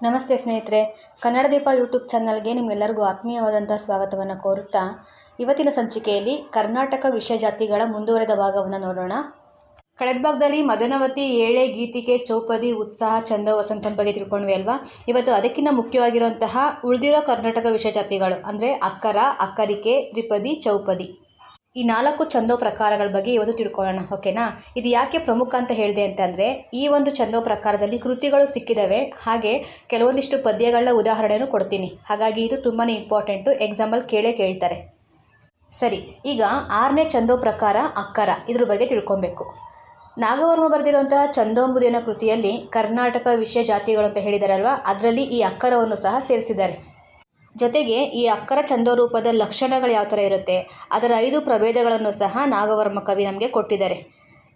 ನಮಸ್ತೆ ಸ್ನೇಹಿತರೆ, ಕನ್ನಡ ದೀಪ ಯೂಟ್ಯೂಬ್ ಚಾನಲ್ಗೆ ನಿಮ್ಗೆಲ್ಲರಿಗೂ ಆತ್ಮೀಯವಾದಂಥ ಸ್ವಾಗತವನ್ನು ಕೋರುತ್ತಾ ಇವತ್ತಿನ ಸಂಚಿಕೆಯಲ್ಲಿ ಕರ್ನಾಟಕ ವಿಷಯ ಜಾತಿಗಳ ಮುಂದುವರೆದ ಭಾಗವನ್ನು ನೋಡೋಣ. ಕಳೆದ ಭಾಗದಲ್ಲಿ ಮದನವತಿ, ಏಳೆ, ಗೀತಿಕೆ, ಚೌಪದಿ, ಉತ್ಸಾಹ, ಚಂದ, ವಸಂತನ ಬಗ್ಗೆ ತಿಳ್ಕೊಂಡ್ವಿ ಅಲ್ವಾ? ಇವತ್ತು ಅದಕ್ಕಿಂತ ಮುಖ್ಯವಾಗಿರುವಂತಹ ಉಳಿದಿರೋ ಕರ್ನಾಟಕ ವಿಷಯ ಜಾತಿಗಳು ಅಂದರೆ ಅಕ್ಕರ, ಅಕ್ಕರಿಕೆ, ತ್ರಿಪದಿ, ಚೌಪದಿ. ಈ ನಾಲ್ಕು ಛಂದೋ ಪ್ರಕಾರಗಳ ಬಗ್ಗೆ ಇವತ್ತು ತಿಳ್ಕೊಳ್ಳೋಣ, ಓಕೆನಾ? ಇದು ಯಾಕೆ ಪ್ರಮುಖ ಅಂತ ಹೇಳಿದೆ ಅಂತಂದರೆ, ಈ ಒಂದು ಛಂದೋ ಪ್ರಕಾರದಲ್ಲಿ ಕೃತಿಗಳು ಸಿಕ್ಕಿದ್ದಾವೆ ಹಾಗೆ ಕೆಲವೊಂದಿಷ್ಟು ಪದ್ಯಗಳನ್ನ ಉದಾಹರಣೆಯನ್ನು ಕೊಡ್ತೀನಿ. ಹಾಗಾಗಿ ಇದು ತುಂಬಾ ಇಂಪಾರ್ಟೆಂಟು ಎಕ್ಸಾಂಪಲ್ ಕೇಳೇ ಕೇಳ್ತಾರೆ. ಸರಿ, ಈಗ ಆರನೇ ಛಂದೋ ಪ್ರಕಾರ ಅಕ್ಕರ, ಇದ್ರ ಬಗ್ಗೆ ತಿಳ್ಕೊಬೇಕು. ನಾಗವರ್ಮ ಬರೆದಿರುವಂತಹ ಛಂದೋಂಬುದಿ ಅನ್ನೋ ಕೃತಿಯಲ್ಲಿ ಕರ್ನಾಟಕ ವಿಷಯ ಜಾತಿಗಳು ಅಂತ ಹೇಳಿದಾರಲ್ವ? ಅದರಲ್ಲಿ ಈ ಅಕ್ಕರವನ್ನು ಸಹ ಸೇರಿಸಿದ್ದಾರೆ. ಜೊತೆಗೆ ಈ ಅಕ್ಕರ ಛಂದೋರೂಪದ ಲಕ್ಷಣಗಳು ಯಾವ ಥರ ಇರುತ್ತೆ, ಅದರ ಐದು ಪ್ರಭೇದಗಳನ್ನು ಸಹ ನಾಗವರ್ಮ ಕವಿ ನಮಗೆ ಕೊಟ್ಟಿದ್ದಾರೆ.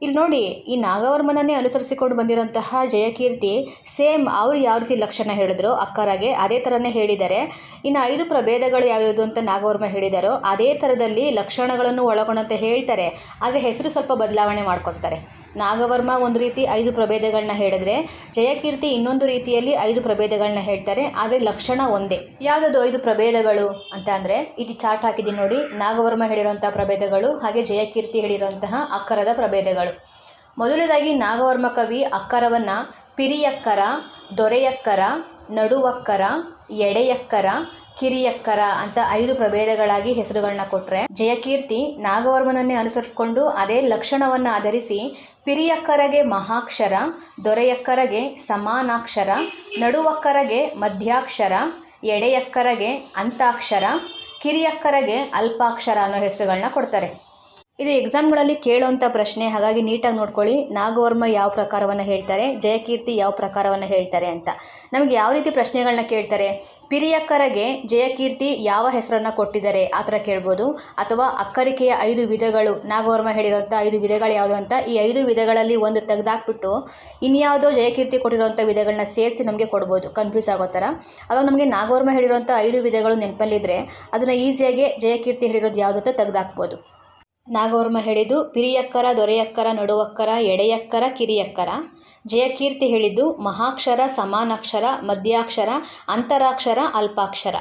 ಇಲ್ಲಿ ನೋಡಿ, ಈ ನಾಗವರ್ಮನನ್ನೇ ಅನುಸರಿಸಿಕೊಂಡು ಬಂದಿರುವಂತಹ ಜಯಕೀರ್ತಿ, ಸೇಮ್ ಅವ್ರು ಯಾವ ರೀತಿ ಲಕ್ಷಣ ಹೇಳಿದ್ರು, ಅಕ್ಕರಾಗೆ ಅದೇ ಥರನೇ ಹೇಳಿದ್ದಾರೆ. ಇನ್ನು ಐದು ಪ್ರಭೇದಗಳು ಯಾವ್ಯಾವುದು ಅಂತ ನಾಗವರ್ಮ ಹೇಳಿದಾರೋ, ಅದೇ ಥರದಲ್ಲಿ ಲಕ್ಷಣಗಳನ್ನು ಒಳಗೊಂಡಂತೆ ಹೇಳ್ತಾರೆ. ಆದರೆ ಹೆಸರು ಸ್ವಲ್ಪ ಬದಲಾವಣೆ ಮಾಡ್ಕೊತಾರೆ ನಾಗವರ್ಮ ಒಂದು ರೀತಿ ಐದು ಪ್ರಭೇದಗಳನ್ನ ಹೇಳಿದ್ರೆ, ಜಯಕೀರ್ತಿ ಇನ್ನೊಂದು ರೀತಿಯಲ್ಲಿ ಐದು ಪ್ರಭೇದಗಳನ್ನ ಹೇಳ್ತಾರೆ, ಆದರೆ ಲಕ್ಷಣ ಒಂದೇ. ಯಾವುದದು ಐದು ಪ್ರಭೇದಗಳು ಅಂತ ಅಂದರೆ ಇಲ್ಲಿ ಚಾರ್ಟ್ ಹಾಕಿದ್ದೀನಿ ನೋಡಿ, ನಾಗವರ್ಮ ಹೇಳಿರುವಂಥ ಪ್ರಭೇದಗಳು, ಹಾಗೆ ಜಯಕೀರ್ತಿ ಹೇಳಿರುವಂತಹ ಅಕ್ಕರದ ಪ್ರಭೇದಗಳು. ಮೊದಲನೇದಾಗಿ, ನಾಗವರ್ಮ ಕವಿ ಅಕ್ಕರವನ್ನು ಪಿರಿಯಕ್ಕರ, ದೊರೆಯಕ್ಕರ, ನಡುವಕ್ಕರ, ಎಡೆಯಕ್ಕರ ಕಿರಿಯಕ್ಕರ ಅಂತ ಐದು ಪ್ರಭೇದಗಳಾಗಿ ಹೆಸರುಗಳನ್ನ ಕೊಟ್ರೆ, ಜಯಕೀರ್ತಿ ನಾಗವರ್ಮನನ್ನೇ ಅನುಸರಿಸಿಕೊಂಡು ಅದೇ ಲಕ್ಷಣವನ್ನು ಆಧರಿಸಿ ಪಿರಿಯಕ್ಕರಗೆ ಮಹಾಕ್ಷರ, ದೊರೆಯಕ್ಕರಗೆ ಸಮಾನಾಕ್ಷರ, ನಡುವಕ್ಕರಗೆ ಮಧ್ಯಾಕ್ಷರ, ಎಡೆಯಕ್ಕರಗೆ ಅಂತಾಕ್ಷರ, ಕಿರಿಯಕ್ಕರಗೆ ಅಲ್ಪಾಕ್ಷರ ಅನ್ನೋ ಹೆಸರುಗಳನ್ನ ಕೊಡ್ತಾರೆ. ಇದು ಎಕ್ಸಾಮ್ಗಳಲ್ಲಿ ಕೇಳುವಂಥ ಪ್ರಶ್ನೆ. ಹಾಗಾಗಿ ನೀಟಾಗಿ ನೋಡ್ಕೊಳ್ಳಿ. ನಾಗವರ್ಮ ಯಾವ ಪ್ರಕಾರವನ್ನು ಹೇಳ್ತಾರೆ? ಜಯಕೀರ್ತಿ ಯಾವ ಪ್ರಕಾರವನ್ನು ಹೇಳ್ತಾರೆ ಅಂತ. ನಮಗೆ ಯಾವ ರೀತಿ ಪ್ರಶ್ನೆಗಳನ್ನ ಕೇಳ್ತಾರೆ? ಪಿರಿಯಕ್ಕರಗೆ ಜಯಕೀರ್ತಿ ಯಾವ ಹೆಸರನ್ನು ಕೊಟ್ಟಿದ್ದಾರೆ ಆ ಥರ ಕೇಳ್ಬೋದು. ಅಥವಾ ಅಕ್ಕರಿಕೆಯ ಐದು ವಿಧಗಳು. ನಾಗವರ್ಮ ಹೇಳಿರೋಂಥ ಐದು ವಿಧಗಳು ಯಾವುದು ಅಂತ ಈ ಐದು ವಿಧಗಳಲ್ಲಿ ಒಂದು ತೆಗೆದಾಕ್ಬಿಟ್ಟು ಇನ್ಯಾವುದೋ ಜಯಕೀರ್ತಿ ಕೊಟ್ಟಿರೋಂಥ ವಿಧಗಳನ್ನ ಸೇರಿಸಿ ನಮಗೆ ಕೊಡ್ಬೋದು. ಕನ್ಫ್ಯೂಸ್ ಆಗೋ ಥರ. ಅವಾಗ ನಮಗೆ ನಾಗವರ್ಮ ಹೇಳಿರೋಂಥ ಐದು ವಿಧಗಳು ನೆನಪಲ್ಲಿದ್ದರೆ ಅದನ್ನು ಈಸಿಯಾಗಿ ಜಯಕೀರ್ತಿ ಹೇಳಿರೋದು ಯಾವುದು ಅಂತ ತೆಗೆದಾಕ್ಬೋದು. ನಾಗವರ್ಮ ಹೇಳಿದ್ದು, ಪಿರಿಯಕ್ಕರ, ದೊರೆಯಕ್ಕರ, ನಡುವಕ್ಕರ, ಎಡೆಯಕ್ಕರ, ಕಿರಿಯಕ್ಕರ. ಜಯಕೀರ್ತಿ ಹೇಳಿದ್ದು, ಮಹಾಕ್ಷರ, ಸಮಾನಾಕ್ಷರ, ಮಧ್ಯಾಕ್ಷರ, ಅಂತರಾಕ್ಷರ, ಅಲ್ಪಾಕ್ಷರ.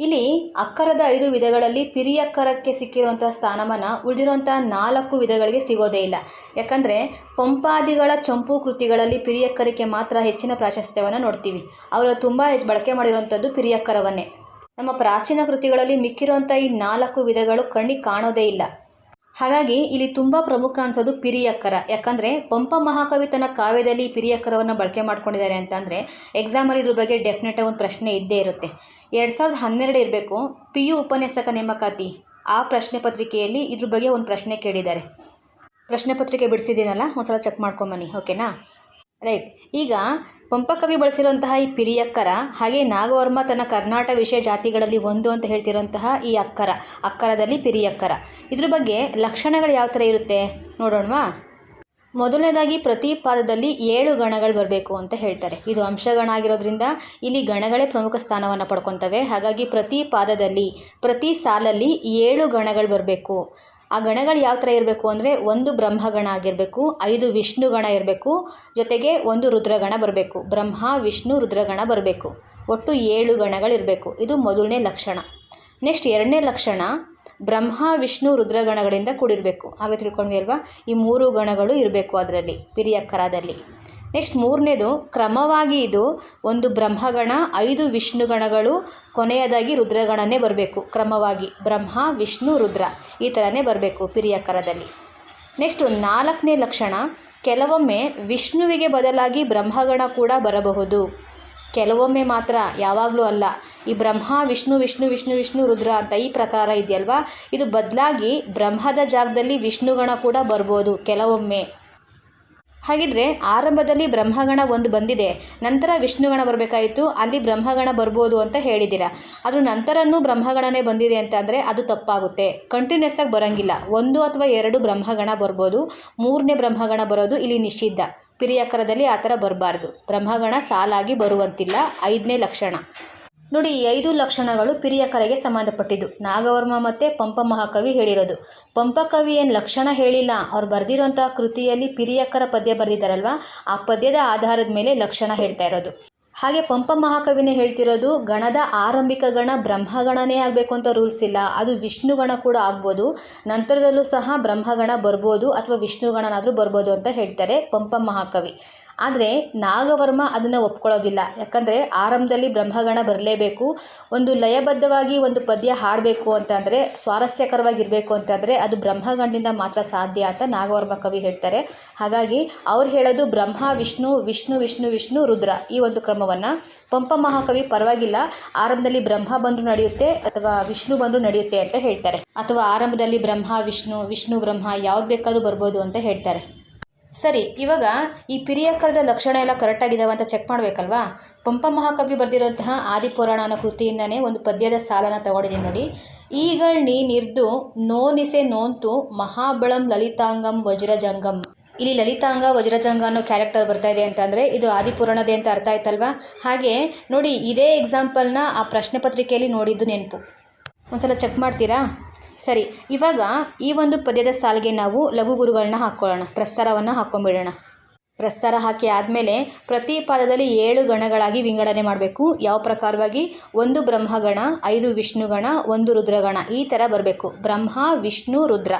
ಇಲ್ಲಿ ಅಕ್ಕರದ ಐದು ವಿಧಗಳಲ್ಲಿ ಪಿರಿಯಕ್ಕರಕ್ಕೆ ಸಿಕ್ಕಿರುವಂಥ ಸ್ಥಾನಮಾನ ಉಳಿದಿರುವಂಥ ನಾಲ್ಕು ವಿಧಗಳಿಗೆ ಸಿಗೋದೇ ಇಲ್ಲ. ಯಾಕಂದರೆ, ಪಂಪಾದಿಗಳ ಚಂಪು ಕೃತಿಗಳಲ್ಲಿ ಪಿರಿಯಕ್ಕರಕ್ಕೆ ಮಾತ್ರ ಹೆಚ್ಚಿನ ಪ್ರಾಶಸ್ತ್ಯವನ್ನು ನೋಡ್ತೀವಿ. ಅವರು ತುಂಬ ಬಳಕೆ ಮಾಡಿರುವಂಥದ್ದು ಪಿರಿಯಕ್ಕರವನ್ನೇ. ನಮ್ಮ ಪ್ರಾಚೀನ ಕೃತಿಗಳಲ್ಲಿ ಮಿಕ್ಕಿರುವಂಥ ಈ ನಾಲ್ಕು ವಿಧಗಳು ಕಣ್ಣಿಗೆ ಕಾಣೋದೇ ಇಲ್ಲ. ಹಾಗಾಗಿ ಇಲ್ಲಿ ತುಂಬ ಪ್ರಮುಖ ಅನ್ಸೋದು ಪಿರಿಯಕ್ಕರ. ಯಾಕಂದರೆ ಪಂಪ ಮಹಾಕವಿ ತನ್ನ ಕಾವ್ಯದಲ್ಲಿ ಪಿರಿಯಕ್ಕರವನ್ನ ಬಳಕೆ ಮಾಡ್ಕೊಂಡಿದ್ದಾರೆ ಅಂತಂದರೆ ಎಕ್ಸಾಮಲ್ಲಿ ಇದ್ರ ಬಗ್ಗೆ ಡೆಫಿನೆಟ್ ಒಂದು ಪ್ರಶ್ನೆ ಇದ್ದೇ ಇರುತ್ತೆ. ಎರಡು ಸಾವಿರದ ಹನ್ನೆರಡು ಇರಬೇಕು ಪಿ ಯು ಉಪನ್ಯಾಸಕ ನೇಮಕಾತಿ ಆ ಪ್ರಶ್ನೆ ಪತ್ರಿಕೆಯಲ್ಲಿ ಇದ್ರ ಬಗ್ಗೆ ಒಂದು ಪ್ರಶ್ನೆ ಕೇಳಿದ್ದಾರೆ. ಪ್ರಶ್ನೆ ಪತ್ರಿಕೆ ಬಿಡಿಸಿದ್ದೀನಲ್ಲ, ಒಂದ್ಸಲ ಚೆಕ್ ಮಾಡ್ಕೊಂಬನ್ನಿ ಓಕೆನಾ ರೈಟ್ ಈಗ ಪಂಪಕವಿ ಬಳಸಿರುವಂತಹ ಈ ಪಿರಿಯಕ್ಕರ ಹಾಗೆ ನಾಗವರ್ಮ ತನ್ನ ಕರ್ನಾಟ ವಿಷಯ ಜಾತಿಗಳಲ್ಲಿ ಒಂದು ಅಂತ ಹೇಳ್ತಿರುವಂತಹ ಈ ಅಕ್ಕರ, ಅಕ್ಕರದಲ್ಲಿ ಪಿರಿಯಕ್ಕರ ಇದ್ರ ಬಗ್ಗೆ ಲಕ್ಷಣಗಳು ಯಾವ ಥರ ಇರುತ್ತೆ ನೋಡೋಣವಾ? ಮೊದಲನೇದಾಗಿ ಪ್ರತಿ ಪಾದದಲ್ಲಿ ಏಳು ಗಣಗಳು ಬರಬೇಕು ಅಂತ ಹೇಳ್ತಾರೆ. ಇದು ಅಂಶಗಣ ಆಗಿರೋದ್ರಿಂದ ಇಲ್ಲಿ ಗಣಗಳೇ ಪ್ರಮುಖ ಸ್ಥಾನವನ್ನು ಪಡ್ಕೊತವೆ. ಹಾಗಾಗಿ ಪ್ರತಿ ಪಾದದಲ್ಲಿ, ಪ್ರತಿ ಸಾಲಲ್ಲಿ ಏಳು ಗಣಗಳು ಬರಬೇಕು. ಆ ಗಣಗಳು ಯಾವ ಥರ ಇರಬೇಕು ಅಂದರೆ ಒಂದು ಬ್ರಹ್ಮಗಣ ಆಗಿರಬೇಕು, ಐದು ವಿಷ್ಣುಗಣ ಇರಬೇಕು, ಜೊತೆಗೆ ಒಂದು ರುದ್ರಗಣ ಬರಬೇಕು, ಬ್ರಹ್ಮ, ವಿಷ್ಣು, ರುದ್ರಗಣ ಬರಬೇಕು. ಒಟ್ಟು ಏಳು ಗಣಗಳಿರಬೇಕು ಇದು ಮೊದಲನೇ ಲಕ್ಷಣ. ನೆಕ್ಸ್ಟ್ ಎರಡನೇ ಲಕ್ಷಣ, ಬ್ರಹ್ಮ, ವಿಷ್ಣು, ರುದ್ರಗಣಗಳಿಂದ ಕೂಡಿರಬೇಕು. ಹಾಗೆ ತಿಳ್ಕೊಂಡ್ವಿ ಅಲ್ವಾ? ಈ ಮೂರು ಗಣಗಳು ಇರಬೇಕು ಅದರಲ್ಲಿ, ಪಿರಿಯಕ್ಕರದಲ್ಲಿ. ನೆಕ್ಸ್ಟ್ ಮೂರನೇದು ಕ್ರಮವಾಗಿ ಇದು ಒಂದು ಬ್ರಹ್ಮಗಣ, ಐದು ವಿಷ್ಣುಗಣಗಳು, ಕೊನೆಯದಾಗಿ ರುದ್ರಗಣನೇ ಬರಬೇಕು. ಕ್ರಮವಾಗಿ ಬ್ರಹ್ಮ, ವಿಷ್ಣು, ರುದ್ರ ಈ ಥರನೇ ಬರಬೇಕು ಪಿರಿಯಕರದಲ್ಲಿ. ನೆಕ್ಸ್ಟ್ ನಾಲ್ಕನೇ ಲಕ್ಷಣ, ಕೆಲವೊಮ್ಮೆ ವಿಷ್ಣುವಿಗೆ ಬದಲಾಗಿ ಬ್ರಹ್ಮಗಣ ಕೂಡ ಬರಬಹುದು. ಕೆಲವೊಮ್ಮೆ ಮಾತ್ರ ಯಾವಾಗಲೂ ಅಲ್ಲ, ಈ ಬ್ರಹ್ಮ, ವಿಷ್ಣು ವಿಷ್ಣು ವಿಷ್ಣು ವಿಷ್ಣು, ರುದ್ರ ಅಂತ ಈ ಪ್ರಕಾರ ಇದೆಯಲ್ವಾ? ಇದು ಬದಲಾಗಿ ಬ್ರಹ್ಮದ ಜಾಗದಲ್ಲಿ ವಿಷ್ಣುಗಣ ಕೂಡ ಬರ್ಬೋದು ಕೆಲವೊಮ್ಮೆ. ಹಾಗಿದ್ರೆ ಆರಂಭದಲ್ಲಿ ಬ್ರಹ್ಮಗಣ ಒಂದು ಬಂದಿದೆ, ನಂತರ ವಿಷ್ಣುಗಣ ಬರಬೇಕಾಯಿತು, ಅಲ್ಲಿ ಬ್ರಹ್ಮಗಣ ಬರ್ಬೋದು ಅಂತ ಹೇಳಿದ್ದೀರಾ ಅದ್ರ ನಂತರನೂ ಬ್ರಹ್ಮಗಣನೇ ಬಂದಿದೆ ಅಂತ ಅಂದರೆ ಅದು ತಪ್ಪಾಗುತ್ತೆ. ಕಂಟಿನ್ಯೂಸ್ ಆಗಿ ಬರೋಂಗಿಲ್ಲ. ಒಂದು ಅಥವಾ ಎರಡು ಬ್ರಹ್ಮಗಣ ಬರ್ಬೋದು, ಮೂರನೇ ಬ್ರಹ್ಮಗಣ ಬರೋದು ಇಲ್ಲಿ ನಿಷಿದ್ಧ. ಪಿರಿಯಕರದಲ್ಲಿ ಆ ಥರ ಬರಬಾರ್ದು. ಬ್ರಹ್ಮಗಣ ಸಾಲಾಗಿ ಬರುವಂತಿಲ್ಲ, ಐದನೇ ಲಕ್ಷಣ. ನೋಡಿ ಈ ಐದು ಲಕ್ಷಣಗಳು ಪಿರಿಯಕರೆಗೆ ಸಂಬಂಧಪಟ್ಟಿದ್ದು. ನಾಗವರ್ಮ ಮತ್ತು ಪಂಪ ಮಹಾಕವಿ ಹೇಳಿರೋದು. ಪಂಪ ಕವಿ ಏನು ಲಕ್ಷಣ ಹೇಳಿಲ್ಲ. ಅವ್ರು ಬರೆದಿರೋಂಥ ಕೃತಿಯಲ್ಲಿ ಪಿರಿಯಕರ ಪದ್ಯ ಬರೆದಿದ್ದಾರಲ್ವ ಆ ಪದ್ಯದ ಆಧಾರದ ಮೇಲೆ ಲಕ್ಷಣ ಹೇಳ್ತಾ ಇರೋದು. ಹಾಗೆ ಪಂಪ ಮಹಾಕವಿನೇ ಹೇಳ್ತಿರೋದು, ಗಣದ ಆರಂಭಿಕ ಗಣ ಬ್ರಹ್ಮಗಣನೇ ಆಗಬೇಕು ಅಂತ ರೂಲ್ಸ್ ಇಲ್ಲ. ಅದು ವಿಷ್ಣುಗಣ ಕೂಡ ಆಗ್ಬೋದು. ನಂತರದಲ್ಲೂ ಸಹ ಬ್ರಹ್ಮಗಣ ಬರ್ಬೋದು ಅಥವಾ ವಿಷ್ಣುಗಣನಾದರೂ ಬರ್ಬೋದು ಅಂತ ಹೇಳ್ತಾರೆ ಪಂಪ ಮಹಾಕವಿ. ಆದರೆ ನಾಗವರ್ಮ ಅದನ್ನು ಒಪ್ಕೊಳ್ಳೋದಿಲ್ಲ. ಯಾಕಂದರೆ ಆರಂಭದಲ್ಲಿ ಬ್ರಹ್ಮಗಣ ಬರಲೇಬೇಕು, ಒಂದು ಲಯಬದ್ಧವಾಗಿ ಒಂದು ಪದ್ಯ ಹಾಡಬೇಕು ಅಂತಂದರೆ ಸ್ವಾರಸ್ಯಕರವಾಗಿರಬೇಕು ಅಂತಂದರೆ ಅದು ಬ್ರಹ್ಮಗಣದಿಂದ ಮಾತ್ರ ಸಾಧ್ಯ ಅಂತ ನಾಗವರ್ಮ ಕವಿ ಹೇಳ್ತಾರೆ. ಹಾಗಾಗಿ ಅವ್ರು ಹೇಳೋದು ಬ್ರಹ್ಮ, ವಿಷ್ಣು ವಿಷ್ಣು ವಿಷ್ಣು ವಿಷ್ಣು, ರುದ್ರ ಈ ಒಂದು ಕ್ರಮವನ್ನು. ಪಂಪ ಮಹಾಕವಿ ಪರವಾಗಿಲ್ಲ, ಆರಂಭದಲ್ಲಿ ಬ್ರಹ್ಮ ಬಂದರೂ ನಡೆಯುತ್ತೆ ಅಥವಾ ವಿಷ್ಣು ಬಂದರೂ ನಡೆಯುತ್ತೆ ಅಂತ ಹೇಳ್ತಾರೆ. ಅಥವಾ ಆರಂಭದಲ್ಲಿ ಬ್ರಹ್ಮ, ವಿಷ್ಣು ವಿಷ್ಣು, ಬ್ರಹ್ಮ ಯಾವ್ದು ಬೇಕಾದ್ರೂ ಬರ್ಬೋದು ಅಂತ ಹೇಳ್ತಾರೆ. ಸರಿ, ಇವಾಗ ಈ ಪಿರಿಯಕರದ ಲಕ್ಷಣ ಎಲ್ಲ ಕರೆಕ್ಟಾಗಿದ್ದಾವೆ ಅಂತ ಚೆಕ್ ಮಾಡಬೇಕಲ್ವಾ? ಪಂಪ ಮಹಾಕವಿ ಬರೆದಿರೋಂತಹ ಆದಿಪುರಾಣ ಅನ್ನೋ ಕೃತಿಯಿಂದನೇ ಒಂದು ಪದ್ಯದ ಸಾಲನ ತಗೊಂಡಿದ್ದೀನಿ ನೋಡಿ. ಈಗಳ್ ನೀ ನಿರ್ದು ನೋನಿಸೆ ನೋಂತು ಮಹಾಬಳಂ ಲಲಿತಾಂಗಂ ವಜ್ರಜಂಗಂ. ಇಲ್ಲಿ ಲಲಿತಾಂಗ, ವಜ್ರಜಂಗ ಅನ್ನೋ ಕ್ಯಾರೆಕ್ಟರ್ ಬರ್ತಾ ಇದೆ ಅಂತಂದರೆ ಇದು ಆದಿಪುರಾಣದೇ ಅಂತ ಅರ್ಥ ಆಯ್ತಲ್ವಾ? ಹಾಗೆ ನೋಡಿ, ಇದೇ ಎಕ್ಸಾಂಪಲ್ನ ಆ ಪ್ರಶ್ನೆ ಪತ್ರಿಕೆಯಲ್ಲಿ ನೋಡಿದ್ದು ನೆನಪು. ಒಂದ್ಸಲ ಚೆಕ್ ಮಾಡ್ತೀರಾ? ಸರಿ, ಇವಾಗ ಈ ಒಂದು ಪದ್ಯದ ಸಾಲಿಗೆ ನಾವು ಲಘು ಗುರುಗಳನ್ನ ಹಾಕ್ಕೊಳ್ಳೋಣ, ಪ್ರಸ್ತಾರವನ್ನು ಹಾಕ್ಕೊಂಬಿಡೋಣ. ಪ್ರಸ್ತಾರ ಹಾಕಿ ಆದಮೇಲೆ ಪ್ರತಿ ಪಾದದಲ್ಲಿ ಏಳು ಗಣಗಳಾಗಿ ವಿಂಗಡಣೆ ಮಾಡಬೇಕು. ಯಾವ ಪ್ರಕಾರವಾಗಿ? ಒಂದು ಬ್ರಹ್ಮಗಣ, ಐದು ವಿಷ್ಣುಗಣ, ಒಂದು ರುದ್ರಗಣ, ಈ ಥರ ಬರಬೇಕು. ಬ್ರಹ್ಮ, ವಿಷ್ಣು, ರುದ್ರ.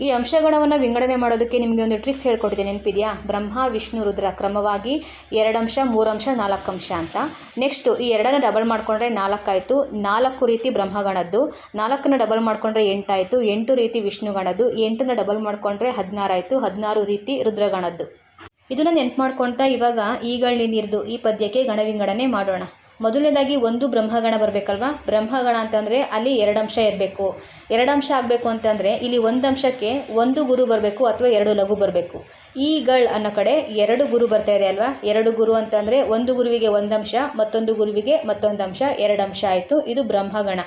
ಈ ಅಂಶಗಣವನ್ನು ವಿಂಗಡಣೆ ಮಾಡೋದಕ್ಕೆ ನಿಮಗೆ ಒಂದು ಟ್ರಿಕ್ಸ್ ಹೇಳ್ಕೊಟ್ಟಿದ್ದೆ ನೆನಪಿದೆಯಾ? ಬ್ರಹ್ಮ, ವಿಷ್ಣು, ರುದ್ರ, ಕ್ರಮವಾಗಿ ಎರಡಂಶ ಅಂಶ ಮೂರು ಅಂಶ ಅಂತ. ನೆಕ್ಸ್ಟು ಈ ಎರಡನ್ನ ಡಬಲ್ ಮಾಡಿಕೊಂಡ್ರೆ ನಾಲ್ಕಾಯಿತು. ನಾಲ್ಕು ರೀತಿ ಬ್ರಹ್ಮಗಣದ್ದು. ನಾಲ್ಕನ್ನು ಡಬಲ್ ಮಾಡಿಕೊಂಡ್ರೆ ಎಂಟಾಯಿತು. ಎಂಟು ರೀತಿ ವಿಷ್ಣುಗಣದ್ದು. ಎಂಟನ್ನು ಡಬಲ್ ಮಾಡಿಕೊಂಡ್ರೆ ಹದಿನಾರಾಯಿತು. ಹದಿನಾರು ರೀತಿ ರುದ್ರಗಣದ್ದು. ಇದನ್ನು ನೆನ್ಪು ಮಾಡ್ಕೊಳ್ತಾ ಇವಾಗ ಈಗಳ್ ನೀರ್ದು ಈ ಪದ್ಯಕ್ಕೆ ಗಣ ವಿಂಗಡಣೆ ಮಾಡೋಣ. ಮೊದಲನೇದಾಗಿ ಒಂದು ಬ್ರಹ್ಮಗಣ ಬರಬೇಕಲ್ವಾ? ಬ್ರಹ್ಮಗಣ ಅಂತಂದರೆ ಅಲ್ಲಿ ಎರಡು ಅಂಶ ಇರಬೇಕು. ಎರಡು ಅಂಶ ಆಗಬೇಕು ಅಂತಂದರೆ ಇಲ್ಲಿ ಒಂದು ಅಂಶಕ್ಕೆ ಒಂದು ಗುರು ಬರಬೇಕು ಅಥವಾ ಎರಡು ಲಘು ಬರಬೇಕು. ಈಗಳ್ ಅನ್ನೋ ಕಡೆ ಎರಡು ಗುರು ಬರ್ತಾ ಇದೆ ಅಲ್ವಾ? ಎರಡು ಗುರು ಅಂತಂದರೆ ಒಂದು ಗುರುವಿಗೆ ಒಂದು ಅಂಶ ಮತ್ತೊಂದು ಗುರುವಿಗೆ ಮತ್ತೊಂದು ಅಂಶ ಎರಡು ಅಂಶ ಆಯಿತು. ಇದು ಬ್ರಹ್ಮಗಣ.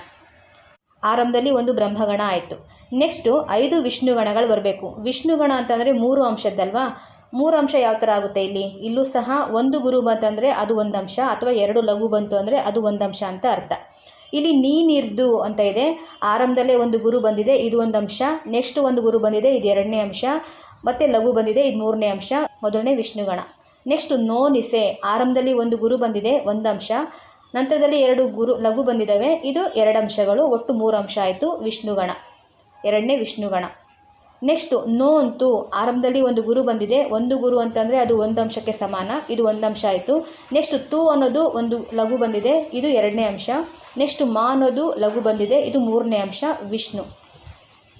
ಆರಂಭದಲ್ಲಿ ಒಂದು ಬ್ರಹ್ಮಗಣ ಆಯಿತು. ನೆಕ್ಸ್ಟು ಐದು ವಿಷ್ಣುಗಣಗಳು ಬರಬೇಕು. ವಿಷ್ಣುಗಣ ಅಂತಂದರೆ ಮೂರು ಅಂಶದ್ದಲ್ವಾ? ಮೂರು ಅಂಶ ಯಾವ ಥರ ಆಗುತ್ತೆ ಇಲ್ಲಿ? ಇಲ್ಲೂ ಸಹ ಒಂದು ಗುರು ಬಂತಂದರೆ ಅದು ಒಂದು ಅಂಶ ಅಥವಾ ಎರಡು ಲಘು ಬಂತು ಅಂದರೆ ಅದು ಒಂದು ಅಂಶ ಅಂತ ಅರ್ಥ. ಇಲ್ಲಿ ನೀನಿರ್ದು ಅಂತ ಇದೆ. ಆರಂಭದಲ್ಲೇ ಒಂದು ಗುರು ಬಂದಿದೆ, ಇದು ಒಂದು ಅಂಶ ನೆಕ್ಸ್ಟ್ ಒಂದು ಗುರು ಬಂದಿದೆ, ಇದು ಎರಡನೇ ಅಂಶ. ಮತ್ತು ಲಘು ಬಂದಿದೆ, ಇದು ಮೂರನೇ ಅಂಶ. ಮೊದಲನೇ ವಿಷ್ಣುಗಣ. Next no ನಿಸೆ. ಆರಂಭದಲ್ಲಿ ಒಂದು ಗುರು ಬಂದಿದೆ ಒಂದು ಅಂಶ ನಂತರದಲ್ಲಿ ಎರಡು ಗುರು, ಲಘು ಬಂದಿದ್ದಾವೆ. ಇದು ಎರಡು ಅಂಶಗಳು ಒಟ್ಟು ಮೂರು ಅಂಶ ಆಯಿತು ವಿಷ್ಣುಗಣ. ಎರಡನೇ ವಿಷ್ಣುಗಣ. ನೆಕ್ಸ್ಟು ನೋ ಅಂತೂ ಆರಂಭದಲ್ಲಿ ಒಂದು ಗುರು ಬಂದಿದೆ. ಒಂದು ಗುರು ಅಂತಂದರೆ ಅದು ಒಂದು ಅಂಶಕ್ಕೆ ಸಮಾನ. ಇದು ಒಂದು ಅಂಶ ಆಯಿತು. ನೆಕ್ಸ್ಟ್ ತು ಅನ್ನೋದು ಒಂದು ಲಘು ಬಂದಿದೆ. ಇದು ಎರಡನೇ ಅಂಶ. ನೆಕ್ಸ್ಟ್ ಮಾ ಅನ್ನೋದು ಲಘು ಬಂದಿದೆ. ಇದು ಮೂರನೇ ಅಂಶ. ವಿಷ್ಣು.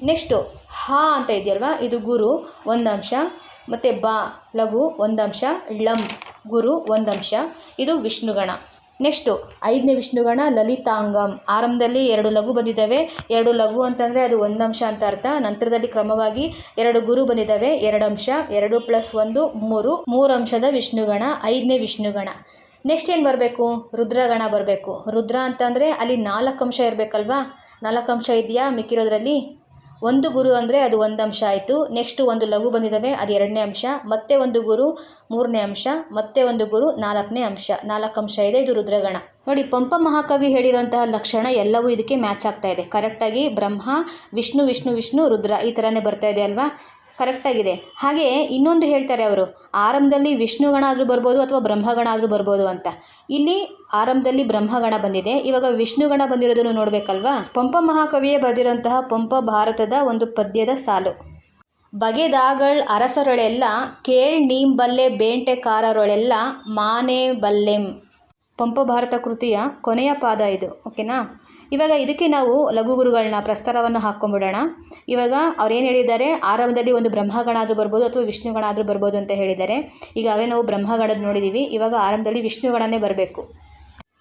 ನೆಕ್ಸ್ಟು ಹಾ ಅಂತ ಇದೆಯಲ್ವಾ? ಇದು ಗುರು ಒಂದು ಅಂಶ ಮತ್ತು ಬಾ, ಲಘು ಒಂದು ಅಂಶ ಲಂ, ಗುರು ಒಂದು ಅಂಶ ಇದು ವಿಷ್ಣುಗಣ. ನೆಕ್ಸ್ಟು, ಐದನೇ ವಿಷ್ಣುಗಣ ಲಲಿತಾಂಗಂ. ಆರಂಭದಲ್ಲಿ ಎರಡು ಲಘು ಬಂದಿದ್ದಾವೆ. ಎರಡು ಲಘು ಅಂತಂದರೆ ಅದು ಒಂದು ಅಂಶ ಅಂತ ಅರ್ಥ. ನಂತರದಲ್ಲಿ ಕ್ರಮವಾಗಿ ಎರಡು ಗುರು ಬಂದಿದ್ದಾವೆ. ಎರಡು ಅಂಶ, ಎರಡು ಪ್ಲಸ್ ಒಂದು, ಮೂರು. ಮೂರು ಅಂಶದ ವಿಷ್ಣುಗಣ, ಐದನೇ ವಿಷ್ಣುಗಣ. ನೆಕ್ಸ್ಟ್ ಏನು ಬರಬೇಕು? ರುದ್ರಗಣ ಬರಬೇಕು. ರುದ್ರ ಅಂತಂದರೆ ಅಲ್ಲಿ ನಾಲ್ಕು ಅಂಶ ಇರಬೇಕಲ್ವಾ? ನಾಲ್ಕು ಅಂಶ ಇದೆಯಾ ಮಿಕ್ಕಿರೋದ್ರಲ್ಲಿ? ಒಂದು ಗುರು ಅಂದರೆ ಅದು ಒಂದು ಅಂಶ ಆಯಿತು. ನೆಕ್ಸ್ಟ್ ಒಂದು ಲಘು ಬಂದಿದ್ದಾವೆ ಅದು ಎರಡನೇ ಅಂಶ. ಮತ್ತೆ ಒಂದು ಗುರು, ಮೂರನೇ ಅಂಶ. ಮತ್ತೆ ಒಂದು ಗುರು, ನಾಲ್ಕನೇ ಅಂಶ. ನಾಲ್ಕು ಅಂಶ ಇದೆ, ಇದು ರುದ್ರಗಣ. ನೋಡಿ, ಪಂಪ ಮಹಾಕವಿ ಹೇಳಿರುವಂತಹ ಲಕ್ಷಣ ಎಲ್ಲವೂ ಇದಕ್ಕೆ ಮ್ಯಾಚ್ ಆಗ್ತಾ ಇದೆ. ಕರೆಕ್ಟಾಗಿ ಬ್ರಹ್ಮ, ವಿಷ್ಣು ವಿಷ್ಣು ವಿಷ್ಣು, ರುದ್ರ ಈ ಥರನೇ ಬರ್ತಾ ಇದೆ ಅಲ್ವಾ? ಕರೆಕ್ಟಾಗಿದೆ. ಹಾಗೆ ಇನ್ನೊಂದು ಹೇಳ್ತಾರೆ ಅವರು, ಆರಂಭದಲ್ಲಿ ವಿಷ್ಣುಗಣ ಆದರೂ ಬರ್ಬೋದು ಅಥವಾ ಬ್ರಹ್ಮಗಣ ಆದರೂ ಬರ್ಬೋದು ಅಂತ. ಇಲ್ಲಿ ಆರಂಭದಲ್ಲಿ ಬ್ರಹ್ಮಗಣ ಬಂದಿದೆ, ಇವಾಗ ವಿಷ್ಣುಗಣ ಬಂದಿರೋದನ್ನು ನೋಡಬೇಕಲ್ವಾ? ಪಂಪ ಮಹಾಕವಿಯೇ ಬರೆದಿರೋಂತಹ ಪಂಪ ಭಾರತದ ಒಂದು ಪದ್ಯದ ಸಾಲು. ಬಗೆದಾಗಳ್ ಅರಸರೊಳೆಲ್ಲ, ಕೇಳ್ ನೀಂಬಲ್ಲೆ ಬೇಂಟೆಕಾರರೊಳೆಲ್ಲ ಮಾನೆ ಬಲ್ಲೆಂ ಪಂಪ ಭಾರತ ಕೃತಿಯ ಕೊನೆಯ ಪಾದ ಇದು, ಓಕೆನಾ? ಇವಾಗ ಇದಕ್ಕೆ ನಾವು ಲಘುಗುರುಗಳನ್ನ ಪ್ರಸ್ತಾರವನ್ನು ಹಾಕ್ಕೊಂಬಿಡೋಣ. ಇವಾಗ ಅವ್ರು ಏನು ಹೇಳಿದ್ದಾರೆ? ಆರಂಭದಲ್ಲಿ ಒಂದು ಬ್ರಹ್ಮಗಣ ಆದರೂ ಬರ್ಬೋದು ಅಥವಾ ವಿಷ್ಣುಗಣ ಆದರೂ ಬರ್ಬೋದು ಅಂತ ಹೇಳಿದ್ದಾರೆ. ಈಗಾಗಲೇ ನಾವು ಬ್ರಹ್ಮಗಣದ ನೋಡಿದ್ದೀವಿ ಇವಾಗ ಆರಂಭದಲ್ಲಿ ವಿಷ್ಣುಗಣನೇ ಬರಬೇಕು.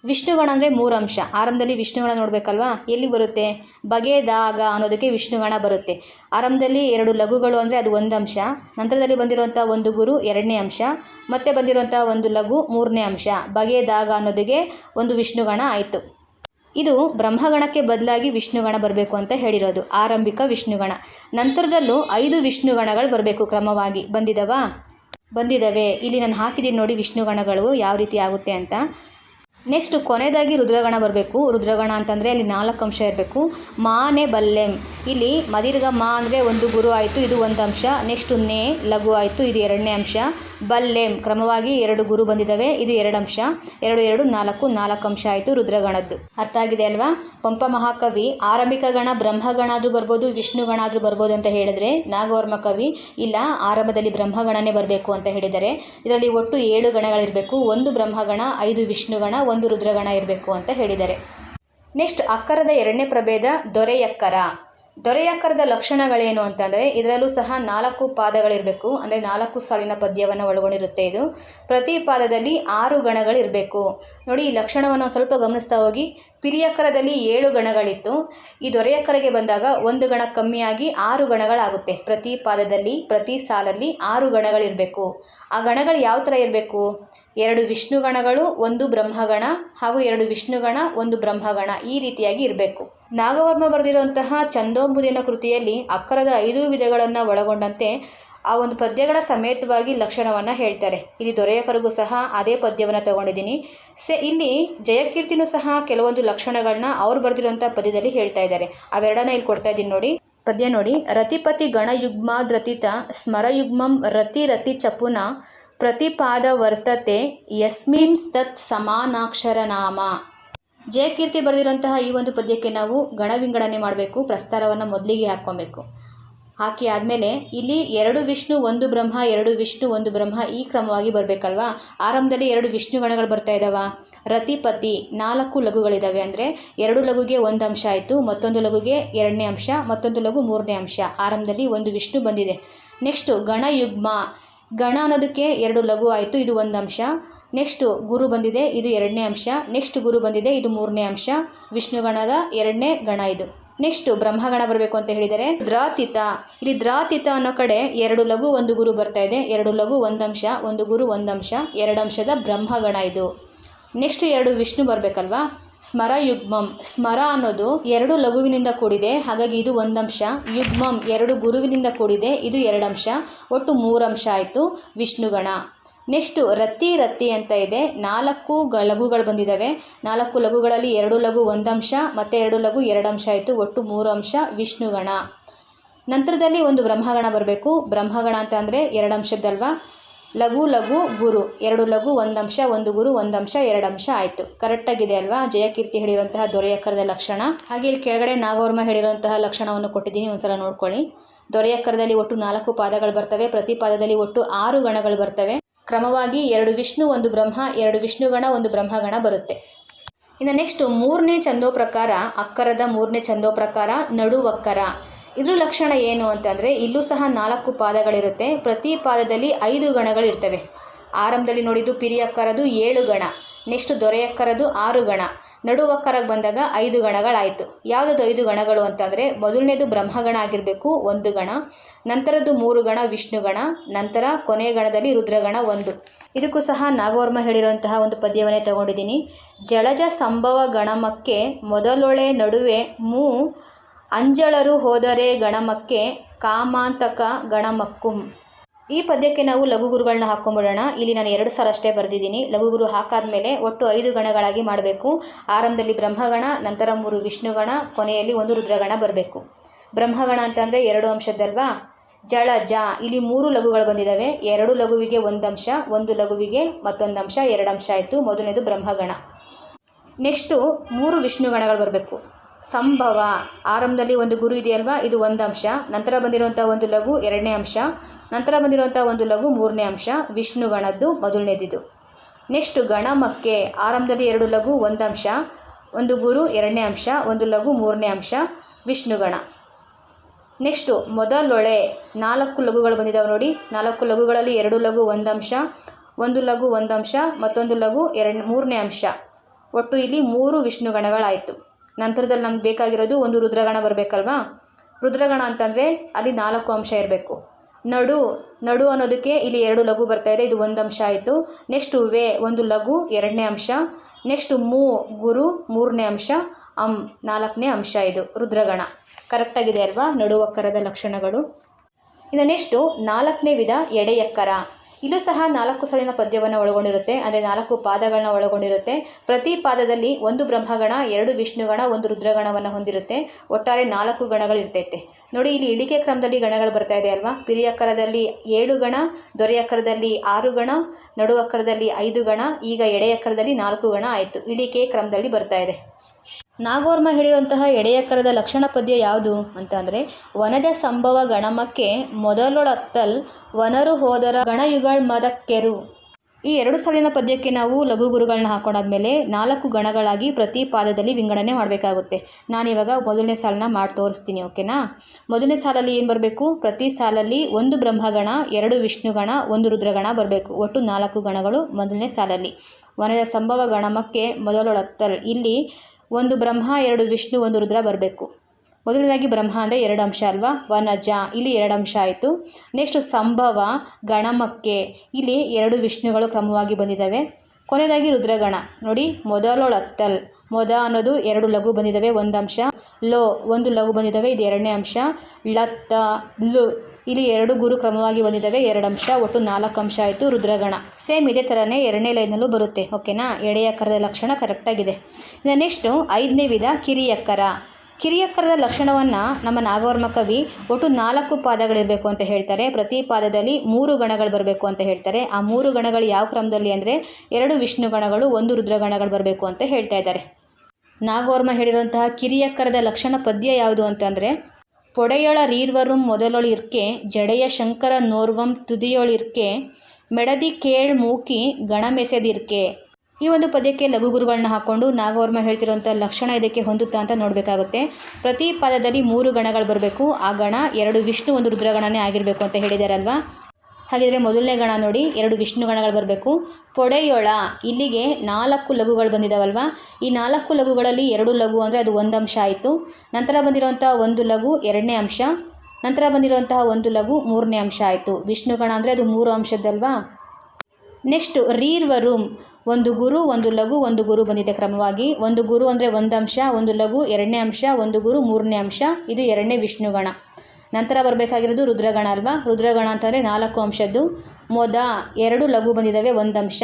ವಿಷ್ಣುಗಣ ಅಂದರೆ ಮೂರು ಅಂಶ. ಆರಂಭದಲ್ಲಿ ವಿಷ್ಣುಗಣ ನೋಡಬೇಕಲ್ವಾ? ಎಲ್ಲಿ ಬರುತ್ತೆ? ಬಗೆದಾಗ ಅನ್ನೋದಕ್ಕೆ ವಿಷ್ಣುಗಣ ಬರುತ್ತೆ. ಆರಂಭದಲ್ಲಿ ಎರಡು ಲಘುಗಳು ಅಂದರೆ ಅದು ಒಂದು ಅಂಶ. ನಂತರದಲ್ಲಿ ಬಂದಿರುವಂಥ ಒಂದು ಗುರು ಎರಡನೇ ಅಂಶ. ಮತ್ತೆ ಬಂದಿರುವಂಥ ಒಂದು ಲಘು ಮೂರನೇ ಅಂಶ. ಬಗೆದಾಗ ಅನ್ನೋದಕ್ಕೆ ಒಂದು ವಿಷ್ಣುಗಣ ಆಯಿತು. ಇದು ಬ್ರಹ್ಮಗಣಕ್ಕೆ ಬದಲಾಗಿ ವಿಷ್ಣುಗಣ ಬರಬೇಕು ಅಂತ ಹೇಳಿರೋದು. ಆರಂಭಿಕ ವಿಷ್ಣುಗಣ. ನಂತರದಲ್ಲೂ ಐದು ವಿಷ್ಣುಗಣಗಳು ಬರಬೇಕು ಕ್ರಮವಾಗಿ. ಬಂದಿದವಾ? ಬಂದಿದ್ದಾವೆ ಇಲ್ಲಿ ನಾನು ಹಾಕಿದ್ದೀನಿ ನೋಡಿ ವಿಷ್ಣುಗಣಗಳು ಯಾವ ರೀತಿ ಆಗುತ್ತೆ ಅಂತ. ನೆಕ್ಸ್ಟ್ ಕೊನೆಯದಾಗಿ ರುದ್ರಗಣ ಬರಬೇಕು. ರುದ್ರಗಣ ಅಂತಂದರೆ ಅಲ್ಲಿ ನಾಲ್ಕು ಅಂಶ ಇರಬೇಕು. ಮಾನೆ ಬಲ್ಲೆಂ. ಇಲ್ಲಿ ಮದಿರ್ಗ ಮಾ ಅಂದರೆ ಒಂದು ಗುರು ಆಯಿತು, ಇದು ಒಂದು ಅಂಶ. ನೆಕ್ಸ್ಟ್ ನೇ, ಲಘು ಆಯಿತು, ಇದು ಎರಡನೇ ಅಂಶ. ಬಲ್ಲೆಂ, ಕ್ರಮವಾಗಿ ಎರಡು ಗುರು ಬಂದಿದ್ದಾವೆ ಇದು ಎರಡು ಅಂಶ. ಎರಡು ಎರಡು, ನಾಲ್ಕು ನಾಲ್ಕು ಅಂಶ ಆಯಿತು ರುದ್ರಗಣದ್ದು. ಅರ್ಥ ಆಗಿದೆ ಅಲ್ವಾ? ಪಂಪ ಮಹಾಕವಿ, ಆರಂಭಿಕ ಗಣ ಬ್ರಹ್ಮಗಣ ಆದರೂ ಬರ್ಬೋದು ವಿಷ್ಣುಗಣ ಆದರೂ ಬರ್ಬೋದು ಅಂತ ಹೇಳಿದರೆ ನಾಗವರ್ಮ ಕವಿ, ಇಲ್ಲ, ಆರಂಭದಲ್ಲಿ ಬ್ರಹ್ಮಗಣನೇ ಬರಬೇಕು ಅಂತ ಹೇಳಿದ್ದಾರೆ ಇದರಲ್ಲಿ ಒಟ್ಟು ಏಳು ಗಣಗಳಿರಬೇಕು. ಒಂದು ಬ್ರಹ್ಮಗಣ, ಐದು ವಿಷ್ಣುಗಣ ಒಂದು ರುದ್ರಗಣ ಇರಬೇಕು ಅಂತ ಹೇಳಿದ್ದಾರೆ. ನೆಕ್ಸ್ಟ್, ಅಕ್ಕರದ ಎರಡನೇ ಪ್ರಭೇದ, ದೊರೆಯಕ್ಕರ. ದೊರೆಯಕ್ಕರದ ಲಕ್ಷಣಗಳೇನು ಅಂತಂದರೆ, ಇದರಲ್ಲೂ ಸಹ ನಾಲ್ಕು ಪಾದಗಳಿರಬೇಕು, ಅಂದರೆ ನಾಲ್ಕು ಸಾಲಿನ ಪದ್ಯವನ್ನು ಒಳಗೊಂಡಿರುತ್ತೆ ಇದು. ಪ್ರತಿ ಪಾದದಲ್ಲಿ ಆರು ಗಣಗಳಿರಬೇಕು. ನೋಡಿ, ಈ ಲಕ್ಷಣವನ್ನು ಸ್ವಲ್ಪ ಗಮನಿಸ್ತಾ ಹೋಗಿ. ಪಿರಿಯಕ್ಕರದಲ್ಲಿ ಏಳು ಗಣಗಳಿತ್ತು. ಈ ದೊರೆಯಕರಿಗೆ ಬಂದಾಗ ಒಂದು ಗಣ ಕಮ್ಮಿಯಾಗಿ ಆರು ಗಣಗಳಾಗುತ್ತೆ. ಪ್ರತಿ ಪಾದದಲ್ಲಿ, ಪ್ರತಿ ಸಾಲಲ್ಲಿ ಆರು ಗಣಗಳಿರಬೇಕು. ಆ ಗಣಗಳು ಯಾವ ಥರ ಇರಬೇಕು? ಎರಡು ವಿಷ್ಣು ಗಣಗಳು, ಒಂದು ಬ್ರಹ್ಮಗಣ ಹಾಗೂ ಎರಡು ವಿಷ್ಣುಗಣ ಒಂದು ಬ್ರಹ್ಮಗಣ ಈ ರೀತಿಯಾಗಿ ಇರಬೇಕು. ನಾಗವರ್ಮ ಬರೆದಿರುವಂತಹ ಚಂದೋಂಬುದಿನ ಕೃತಿಯಲ್ಲಿ ಅಕ್ಕರದ ಐದು ವಿಧಗಳನ್ನು ಒಳಗೊಂಡಂತೆ ಆ ಒಂದು ಪದ್ಯಗಳ ಸಮೇತವಾಗಿ ಲಕ್ಷಣವನ್ನು ಹೇಳ್ತಾರೆ. ಇಲ್ಲಿ ದೊರೆಯಕರಿಗೂ ಸಹ ಅದೇ ಪದ್ಯವನ್ನು ತಗೊಂಡಿದ್ದೀನಿ. ಸೆ, ಇಲ್ಲಿ ಜಯಕೀರ್ತಿನೂ ಸಹ ಕೆಲವೊಂದು ಲಕ್ಷಣಗಳನ್ನ ಅವ್ರು ಬರೆದಿರುವಂಥ ಪದ್ಯದಲ್ಲಿ ಹೇಳ್ತಾ ಇದ್ದಾರೆ. ಅವೆರಡನ್ನ ಇಲ್ಲಿ ಕೊಡ್ತಾ ಇದ್ದೀನಿ ನೋಡಿ. ಪದ್ಯ ನೋಡಿ. ರತಿಪತಿ ಗಣಯುಗ್ಮಾದ್ರತಿತ ಸ್ಮರಯುಗ್ಮಂ ರತಿ ರತಿ ಚಪುನ ಪ್ರತಿಪಾದ ವರ್ತತೆ ಯಸ್ಮಿನ್ಸ್ ತತ್ ಸಮಾನಾಕ್ಷರ ನಾಮ ಜಯಕೀರ್ತಿ ಬರೆದಿರುವಂತಹ ಈ ಒಂದು ಪದ್ಯಕ್ಕೆ ನಾವು ಗಣವಿಂಗಡಣೆ ಮಾಡಬೇಕು. ಪ್ರಸ್ತಾರವನ್ನು ಮೊದಲಿಗೆ ಹಾಕ್ಕೊಬೇಕು. ಹಾಕಿ ಆದಮೇಲೆ ಇಲ್ಲಿ ಎರಡು ವಿಷ್ಣು, ಒಂದು ಬ್ರಹ್ಮ, ಎರಡು ವಿಷ್ಣು, ಒಂದು ಬ್ರಹ್ಮ ಈ ಕ್ರಮವಾಗಿ ಬರಬೇಕಲ್ವಾ? ಆರಂಭದಲ್ಲಿ ಎರಡು ವಿಷ್ಣು ಗಣಗಳು ಬರ್ತಾ ಇದ್ದಾವ ರತಿಪತಿ ನಾಲ್ಕು ಲಘುಗಳಿದ್ದಾವೆ ಅಂದರೆ ಎರಡು ಲಘುಗೆ ಒಂದು ಅಂಶ ಆಯಿತು, ಮತ್ತೊಂದು ಲಘುಗೆ ಎರಡನೇ ಅಂಶ, ಮತ್ತೊಂದು ಲಘು ಮೂರನೇ ಅಂಶ. ಆರಂಭದಲ್ಲಿ ಒಂದು ವಿಷ್ಣು ಬಂದಿದೆ. ನೆಕ್ಸ್ಟು ಗಣಯುಗ್ಮ. ಗಣ ಅನ್ನೋದಕ್ಕೆ ಎರಡು ಲಘು ಆಯಿತು, ಇದು ಒಂದು ಅಂಶ. ನೆಕ್ಸ್ಟು ಗುರು ಬಂದಿದೆ, ಇದು ಎರಡನೇ ಅಂಶ. ನೆಕ್ಸ್ಟ್ ಗುರು ಬಂದಿದೆ, ಇದು ಮೂರನೇ ಅಂಶ. ವಿಷ್ಣುಗಣದ ಎರಡನೇ ಗಣ ಇದು. ನೆಕ್ಸ್ಟು ಬ್ರಹ್ಮಗಣ ಬರಬೇಕು ಅಂತ ಹೇಳಿದರೆ ದ್ರಾತಿತ. ಇಲ್ಲಿ ದ್ರಾತಿತ ಅನ್ನೋ ಕಡೆ ಎರಡು ಲಘು ಒಂದು ಗುರು ಬರ್ತಾ ಇದೆ. ಎರಡು ಲಘು ಒಂದು ಅಂಶ ಒಂದು ಗುರು ಒಂದು ಅಂಶ ಎರಡು ಅಂಶದ ಬ್ರಹ್ಮಗಣ ಇದು. ನೆಕ್ಸ್ಟ್ ಎರಡು ವಿಷ್ಣು ಬರಬೇಕಲ್ವಾ? ಸ್ಮರ ಯುಗ್ಮಂ ಸ್ಮರ ಅನ್ನೋದು ಎರಡು ಲಘುವಿನಿಂದ ಕೂಡಿದೆ. ಹಾಗಾಗಿ ಇದು ಒಂದಂಶ. ಯುಗ್ಮಂ ಎರಡು ಗುರುವಿನಿಂದ ಕೂಡಿದೆ. ಇದು ಎರಡಂಶ. ಒಟ್ಟು ಮೂರಂಶ ಆಯಿತು ವಿಷ್ಣುಗಣ. ನೆಕ್ಸ್ಟು ರತ್ತಿ ರತ್ತಿ ಅಂತ ಇದೆ. ನಾಲ್ಕು ಗ ಲಘುಗಳು ಬಂದಿದ್ದಾವೆ ನಾಲ್ಕು ಲಘುಗಳಲ್ಲಿ ಎರಡು ಲಘು ಅಂಶ ಮತ್ತು ಎರಡು ಲಘು ಎರಡು ಅಂಶ ಆಯಿತು. ಒಟ್ಟು ಮೂರು ಅಂಶ ವಿಷ್ಣುಗಣ. ನಂತರದಲ್ಲಿ ಒಂದು ಬ್ರಹ್ಮಗಣ ಬರಬೇಕು. ಬ್ರಹ್ಮಗಣ ಅಂತ ಅಂದರೆ ಎರಡು ಅಂಶದ್ದಲ್ವಾ ಲಘು ಲಘು ಗುರು. ಎರಡು ಲಘು ಅಂಶ ಒಂದು ಗುರು ಒಂದು ಅಂಶ ಎರಡು ಅಂಶ ಆಯಿತು. ಕರೆಕ್ಟಾಗಿದೆ ಅಲ್ವಾ? ಜಯಕೀರ್ತಿ ಹೇಳಿರುವಂತಹ ದೊರೆಯಕ್ಕರದ ಲಕ್ಷಣ. ಹಾಗೆ ಇಲ್ಲಿ ಕೆಳಗಡೆ ನಾಗವರ್ಮ ಹೇಳಿರುವಂತಹ ಲಕ್ಷಣವನ್ನು ಕೊಟ್ಟಿದ್ದೀನಿ. ಒಂದ್ಸಲ ನೋಡ್ಕೊಳ್ಳಿ. ದೊರೆಯಕ್ಕರದಲ್ಲಿ ಒಟ್ಟು ನಾಲ್ಕು ಪಾದಗಳು ಬರ್ತವೆ. ಪ್ರತಿ ಪಾದದಲ್ಲಿ ಒಟ್ಟು ಆರು ಗಣಗಳು ಬರ್ತವೆ. ಕ್ರಮವಾಗಿ ಎರಡು ವಿಷ್ಣು, ಒಂದು ಬ್ರಹ್ಮ, ಎರಡು ವಿಷ್ಣುಗಣ, ಒಂದು ಬ್ರಹ್ಮಗಣ ಬರುತ್ತೆ. ಇನ್ನು ನೆಕ್ಸ್ಟ್ ಮೂರನೇ ಚಂದೋ ಪ್ರಕಾರ, ಅಕ್ಕರದ ಮೂರನೇ ಚಂದೋ ಪ್ರಕಾರ ನಡುವಕ್ಕರ. ಇದ್ರ ಲಕ್ಷಣ ಏನು ಅಂತಂದರೆ, ಇಲ್ಲೂ ಸಹ ನಾಲ್ಕು ಪಾದಗಳಿರುತ್ತೆ. ಪ್ರತಿ ಪಾದದಲ್ಲಿ ಐದು ಗಣಗಳಿರ್ತವೆ ಆರಂಭದಲ್ಲಿ ನೋಡಿದ್ದು ಪಿರಿಯಕ್ಕರದು ಏಳು ಗಣ. ನೆಕ್ಸ್ಟ್ ದೊರೆಯಕ್ಕರದು ಆರು ಗಣ. ನಡುವಕ್ಕರಗೆ ಬಂದಾಗ ಐದು ಗಣಗಳಾಯಿತು. ಯಾವುದದು ಐದು ಗಣಗಳು ಅಂತಂದರೆ, ಮೊದಲನೇದು ಬ್ರಹ್ಮಗಣ ಆಗಿರಬೇಕು, ಒಂದು ಗಣ, ನಂತರದ್ದು ಮೂರು ಗಣ ವಿಷ್ಣುಗಣ ನಂತರ ಕೊನೆಯ ಗಣದಲ್ಲಿ ರುದ್ರಗಣ, ಒಂದು. ಇದಕ್ಕೂ ಸಹ ನಾಗವರ್ಮ ಹೇಳಿರುವಂತಹ ಒಂದು ಪದ್ಯವನ್ನೇ ತಗೊಂಡಿದ್ದೀನಿ. ಜಲಜ ಸಂಭವ ಗಣಮಕ್ಕೆ ಮೊದಲೊಳೆ ನಡುವೆ ಮೂ ಅಂಜಳರು ಹೋದರೆ ಗಣಮಕ್ಕೆ ಕಾಮಾಂತಕ ಗಣಮಕ್ಕುಂ. ಈ ಪದ್ಯಕ್ಕೆ ನಾವು ಲಘುಗುರುಗಳನ್ನ ಹಾಕ್ಕೊಂಬಿಡೋಣ ಇಲ್ಲಿ ನಾನು ಎರಡು ಸಾರ ಅಷ್ಟೇ ಬರೆದಿದ್ದೀನಿ. ಲಘುಗುರು ಹಾಕಾದ್ಮೇಲೆ ಒಟ್ಟು ಐದು ಗಣಗಳಾಗಿ ಮಾಡಬೇಕು. ಆರಂಭದಲ್ಲಿ ಬ್ರಹ್ಮಗಣ, ನಂತರ ಮೂರು ವಿಷ್ಣುಗಣ, ಕೊನೆಯಲ್ಲಿ ಒಂದು ರುದ್ರಗಣ ಬರಬೇಕು. ಬ್ರಹ್ಮಗಣ ಅಂತಂದರೆ ಎರಡು ಅಂಶದ್ದಲ್ವಾ? ಜಳ, ಜ. ಇಲ್ಲಿ ಮೂರು ಲಘುಗಳು ಬಂದಿದ್ದಾವೆ ಎರಡು ಲಘುವಿಗೆ ಒಂದು ಅಂಶ, ಒಂದು ಲಘುವಿಗೆ ಮತ್ತೊಂದು ಅಂಶ, ಎರಡು ಅಂಶ ಆಯಿತು. ಮೊದಲನೇದು ಬ್ರಹ್ಮಗಣ. ನೆಕ್ಸ್ಟು ಮೂರು ವಿಷ್ಣುಗಣಗಳು ಬರಬೇಕು. ಸಂಭವ. ಆರಂಭದಲ್ಲಿ ಒಂದು ಗುರು ಇದೆಯಲ್ವಾ? ಇದು ಒಂದು ಅಂಶ. ನಂತರ ಬಂದಿರುವಂಥ ಒಂದು ಲಘು, ಎರಡನೇ ಅಂಶ. ನಂತರ ಬಂದಿರುವಂಥ ಒಂದು ಲಘು ಮೂರನೇ ಅಂಶ ವಿಷ್ಣು ಗಣದ್ದು ಮೊದಲನೇದಿದು. ನೆಕ್ಸ್ಟ್ ಗಣಮಕ್ಕೆ ಆರಂಭದಲ್ಲಿ ಎರಡು ಲಘು, ಒಂದು ಅಂಶ, ಒಂದು ಗುರು, ಎರಡನೇ ಅಂಶ, ಒಂದು ಲಘು, ಮೂರನೇ ಅಂಶ, ವಿಷ್ಣುಗಣ. ನೆಕ್ಸ್ಟು ಮೊದಲೊಳೆ ನಾಲ್ಕು ಲಘುಗಳು ಬಂದಿದ್ದಾವೆ ನೋಡಿ. ನಾಲ್ಕು ಲಘುಗಳಲ್ಲಿ ಎರಡು ಲಘು, ಒಂದು ಅಂಶ, ಒಂದು ಲಘು, ಒಂದು ಅಂಶ, ಮತ್ತೊಂದು ಲಘು, ಎರಡು, ಮೂರನೇ ಅಂಶ. ಒಟ್ಟು ಇಲ್ಲಿ ಮೂರು ವಿಷ್ಣುಗಣಗಳಾಯಿತು. ನಂತರದಲ್ಲಿ ನಮ್ಗೆ ಬೇಕಾಗಿರೋದು ಒಂದು ರುದ್ರಗಣ ಬರಬೇಕಲ್ವಾ? ರುದ್ರಗಣ ಅಂತಂದರೆ ಅಲ್ಲಿ ನಾಲ್ಕು ಅಂಶ ಇರಬೇಕು. ನಡು ನಡು ಅನ್ನೋದಕ್ಕೆ ಇಲ್ಲಿ ಎರಡು ಲಘು ಬರ್ತಾ ಇದೆ. ಇದು ಒಂದು ಅಂಶ ಆಯಿತು. ನೆಕ್ಸ್ಟ್ ವೇ, ಒಂದು ಲಘು, ಎರಡನೇ ಅಂಶ. ನೆಕ್ಸ್ಟ್ ಮೂ, ಗುರು, ಮೂರನೇ ಅಂಶ. ಅಂ, ನಾಲ್ಕನೇ ಅಂಶ ಇದು. ರುದ್ರಗಣ. ಕರೆಕ್ಟಾಗಿದೆ ಅಲ್ವಾ? ನಡುವಕ್ಕರದ ಲಕ್ಷಣಗಳು. ಇನ್ನು ನೆಕ್ಸ್ಟು ನಾಲ್ಕನೇ ವಿಧ ಎಡೆಯಕ್ಕರ ಇಲ್ಲೂ ಸಹ ನಾಲ್ಕು ಸಾಲಿನ ಪದ್ಯವನ್ನು ಒಳಗೊಂಡಿರುತ್ತೆ, ಅಂದರೆ ನಾಲ್ಕು ಪಾದಗಳನ್ನ ಒಳಗೊಂಡಿರುತ್ತೆ. ಪ್ರತಿ ಪಾದದಲ್ಲಿ ಒಂದು ಬ್ರಹ್ಮಗಣ, ಎರಡು ವಿಷ್ಣುಗಣ, ಒಂದು ರುದ್ರಗಣವನ್ನು ಹೊಂದಿರುತ್ತೆ. ಒಟ್ಟಾರೆ ನಾಲ್ಕು ಗಣಗಳು ಇರ್ತೈತೆ ನೋಡಿ, ಇಲ್ಲಿ ಇಳಿಕೆ ಕ್ರಮದಲ್ಲಿ ಗಣಗಳು ಬರ್ತಾ ಇದೆ ಅಲ್ವಾ? ಪಿರಿಯಕ್ಕರದಲ್ಲಿ ಏಳು ಗಣ ದೊರೆಯಕ್ಕರದಲ್ಲಿ ಆರು ಗಣ ನಡುವಕ್ಕರದಲ್ಲಿ ಐದು ಗಣ, ಈಗ ಎಡೆಯಕ್ಕರದಲ್ಲಿ ನಾಲ್ಕು ಗಣ ಆಯಿತು. ಇಳಿಕೆ ಕ್ರಮದಲ್ಲಿ ಬರ್ತಾ ಇದೆ. ನಾಗೋರ್ಮ ಹೇಳಿರುವಂತಹ ಎಡೆಯಕರದ ಲಕ್ಷಣ ಪದ್ಯ ಯಾವುದು ಅಂತ ಅಂದರೆ, ವನಜ ಸಂಭವ ಗಣಮಕ್ಕೆ ಮೊದಲೊಳತ್ತಲ್ ವನರು ಹೋದರ ಗಣಯುಗಳ್ ಮದಕ್ಕೆರು. ಈ ಎರಡು ಸಾಲಿನ ಪದ್ಯಕ್ಕೆ ನಾವು ಲಘು ಗುರುಗಳನ್ನ ಹಾಕೊಂಡಾದ್ಮೇಲೆ ನಾಲ್ಕು ಗಣಗಳಾಗಿ ಪ್ರತಿ ಪಾದದಲ್ಲಿ ವಿಂಗಡಣೆ ಮಾಡಬೇಕಾಗುತ್ತೆ. ನಾನಿವಾಗ ಮೊದಲನೇ ಸಾಲನ್ನ ಮಾಡಿ ತೋರಿಸ್ತೀನಿ, ಓಕೆನಾ? ಮೊದಲನೇ ಸಾಲಲ್ಲಿ ಏನು ಬರಬೇಕು? ಪ್ರತಿ ಸಾಲಲ್ಲಿ ಒಂದು ಬ್ರಹ್ಮಗಣ, ಎರಡು ವಿಷ್ಣುಗಣ, ಒಂದು ರುದ್ರಗಣ ಬರಬೇಕು. ಒಟ್ಟು ನಾಲ್ಕು ಗಣಗಳು ಮೊದಲನೇ ಸಾಲಲ್ಲಿ. ವನಜ ಸಂಭವ ಗಣಮಕ್ಕೆ ಮೊದಲೊಳತ್ತಲ್. ಇಲ್ಲಿ ಒಂದು ಬ್ರಹ್ಮ, ಎರಡು ವಿಷ್ಣು, ಒಂದು ರುದ್ರ ಬರಬೇಕು. ಮೊದಲನೇದಾಗಿ ಬ್ರಹ್ಮ ಅಂದರೆ ಎರಡು ಅಂಶ ಅಲ್ವಾ? ವನಜ, ಇಲ್ಲಿ ಎರಡು ಅಂಶ ಆಯಿತು. ನೆಕ್ಸ್ಟ್ ಸಂಭವ, ಗಣಮಕ್ಕೆ, ಇಲ್ಲಿ ಎರಡು ವಿಷ್ಣುಗಳು ಕ್ರಮವಾಗಿ ಬಂದಿದ್ದಾವೆ. ಕೊನೆಯದಾಗಿ ರುದ್ರಗಣ. ನೋಡಿ, ಮೊದಲೊಳತ್ತಲ್. ಮೊದ ಅನ್ನೋದು ಎರಡು ಲಘು ಬಂದಿದ್ದಾವೆ ಒಂದು ಅಂಶ ಲೋ, ಒಂದು ಲಘು ಬಂದಿದ್ದಾವೆ, ಇದು ಎರಡನೇ ಅಂಶ. ಲತ್ತ, ಲು. ಇಲ್ಲಿ ಎರಡು ಗುರು ಕ್ರಮವಾಗಿ ಬಂದಿದ್ದಾವೆ. ಎರಡು ಅಂಶ, ಒಟ್ಟು ನಾಲ್ಕು ಅಂಶ ಆಯಿತು ರುದ್ರಗಣ. ಸೇಮ್ ಇದೇ ಥರನೇ ಎರಡನೇ ಲೈನಲ್ಲೂ ಬರುತ್ತೆ. ಓಕೆನಾ? ಎಡೆಯಕ್ಕರದ ಲಕ್ಷಣ ಕರೆಕ್ಟಾಗಿದೆ ಇನ್ನು ನೆಕ್ಸ್ಟು ಐದನೇ ವಿಧ ಕಿರಿಯಕ್ಕರ. ಕಿರಿಯಕ್ಕರದ ಲಕ್ಷಣವನ್ನು ನಮ್ಮ ನಾಗವರ್ಮ ಕವಿ ಒಟ್ಟು ನಾಲ್ಕು ಪಾದಗಳಿರಬೇಕು ಅಂತ ಹೇಳ್ತಾರೆ. ಪ್ರತಿ ಪಾದದಲ್ಲಿ ಮೂರು ಗಣಗಳು ಬರಬೇಕು ಅಂತ ಹೇಳ್ತಾರೆ. ಆ ಮೂರು ಗಣಗಳು ಯಾವ ಕ್ರಮದಲ್ಲಿ ಅಂದರೆ ಎರಡು ವಿಷ್ಣು ಗಣಗಳು, ಒಂದು ರುದ್ರಗಣಗಳು ಬರಬೇಕು ಅಂತ ಹೇಳ್ತಾ ಇದ್ದಾರೆ. ನಾಗವರ್ಮ ಹೇಳಿರುವಂತಹ ಕಿರಿಯಕ್ಕರದ ಲಕ್ಷಣ ಪದ್ಯ ಯಾವುದು ಅಂತಂದರೆ ರೀರ್ವರುಂ ಮೊದಲೊಳಿರ್ಕೆ, ಜಡೆಯ ಶಂಕರ ನೋರ್ವಂ ತುದಿಯೊಳಿರ್ಕೆ, ಮೆಡದಿ ಕೇಳ್ ಮೂಕಿ ಗಣಮೆಸೆದಿರ್ಕೆ. ಈ ಒಂದು ಪದ್ಯಕ್ಕೆ ಲಘು ಗುರುಗಳನ್ನ ಹಾಕ್ಕೊಂಡು ನಾಗವರ್ಮ ಹೇಳ್ತಿರೋಂಥ ಲಕ್ಷಣ ಇದಕ್ಕೆ ಹೊಂದುತ್ತಾ ಅಂತ ನೋಡಬೇಕಾಗುತ್ತೆ. ಪ್ರತಿ ಪದದಲ್ಲಿ ಮೂರು ಗಣಗಳು ಬರಬೇಕು. ಆ ಗಣ ಎರಡು ವಿಷ್ಣು, ಒಂದು ರುದ್ರಗಣನೇ ಆಗಿರಬೇಕು ಅಂತ ಹೇಳಿದಾರಲ್ವಾ? ಹಾಗಿದ್ರೆ ಮೊದಲನೇ ಗಣ ನೋಡಿ ಎರಡು ವಿಷ್ಣು ಗಣಗಳು ಬರಬೇಕು. ಪೊಡೆಯೊಳ, ಇಲ್ಲಿಗೆ ನಾಲ್ಕು ಲಘುಗಳು ಬಂದಿದ್ದಾವಲ್ವಾ ಈ ನಾಲ್ಕು ಲಘುಗಳಲ್ಲಿ ಎರಡು ಲಘು ಅಂದರೆ ಅದು ಒಂದು ಅಂಶ ಆಯಿತು. ನಂತರ ಬಂದಿರುವಂಥ ಒಂದು ಲಘು ಎರಡನೇ ಅಂಶ. ನಂತರ ಬಂದಿರುವಂತಹ ಒಂದು ಲಘು ಮೂರನೇ ಅಂಶ ಆಯಿತು. ವಿಷ್ಣು ಗಣ ಅಂದರೆ ಅದು ಮೂರು ಅಂಶದ್ದಲ್ವಾ? ನೆಕ್ಸ್ಟು ರೀರ್ವರುಮ್ ಒಂದು ಗುರು, ಒಂದು ಲಘು, ಒಂದು ಗುರು ಬಂದಿದೆ ಕ್ರಮವಾಗಿ. ಒಂದು ಗುರು ಅಂದರೆ ಒಂದು ಅಂಶ, ಒಂದು ಲಘು ಎರಡನೇ ಅಂಶ, ಒಂದು ಗುರು ಮೂರನೇ ಅಂಶ. ಇದು ಎರಡನೇ ವಿಷ್ಣುಗಣ ನಂತರ ಬರಬೇಕಾಗಿರೋದು ರುದ್ರಗಣ ಅಲ್ವಾ? ರುದ್ರಗಣ ಅಂತಂದರೆ ನಾಲ್ಕು ಅಂಶದ್ದು. ಮೊದ ಎರಡು ಲಘು ಬಂದಿದ್ದಾವೆ ಒಂದು ಅಂಶ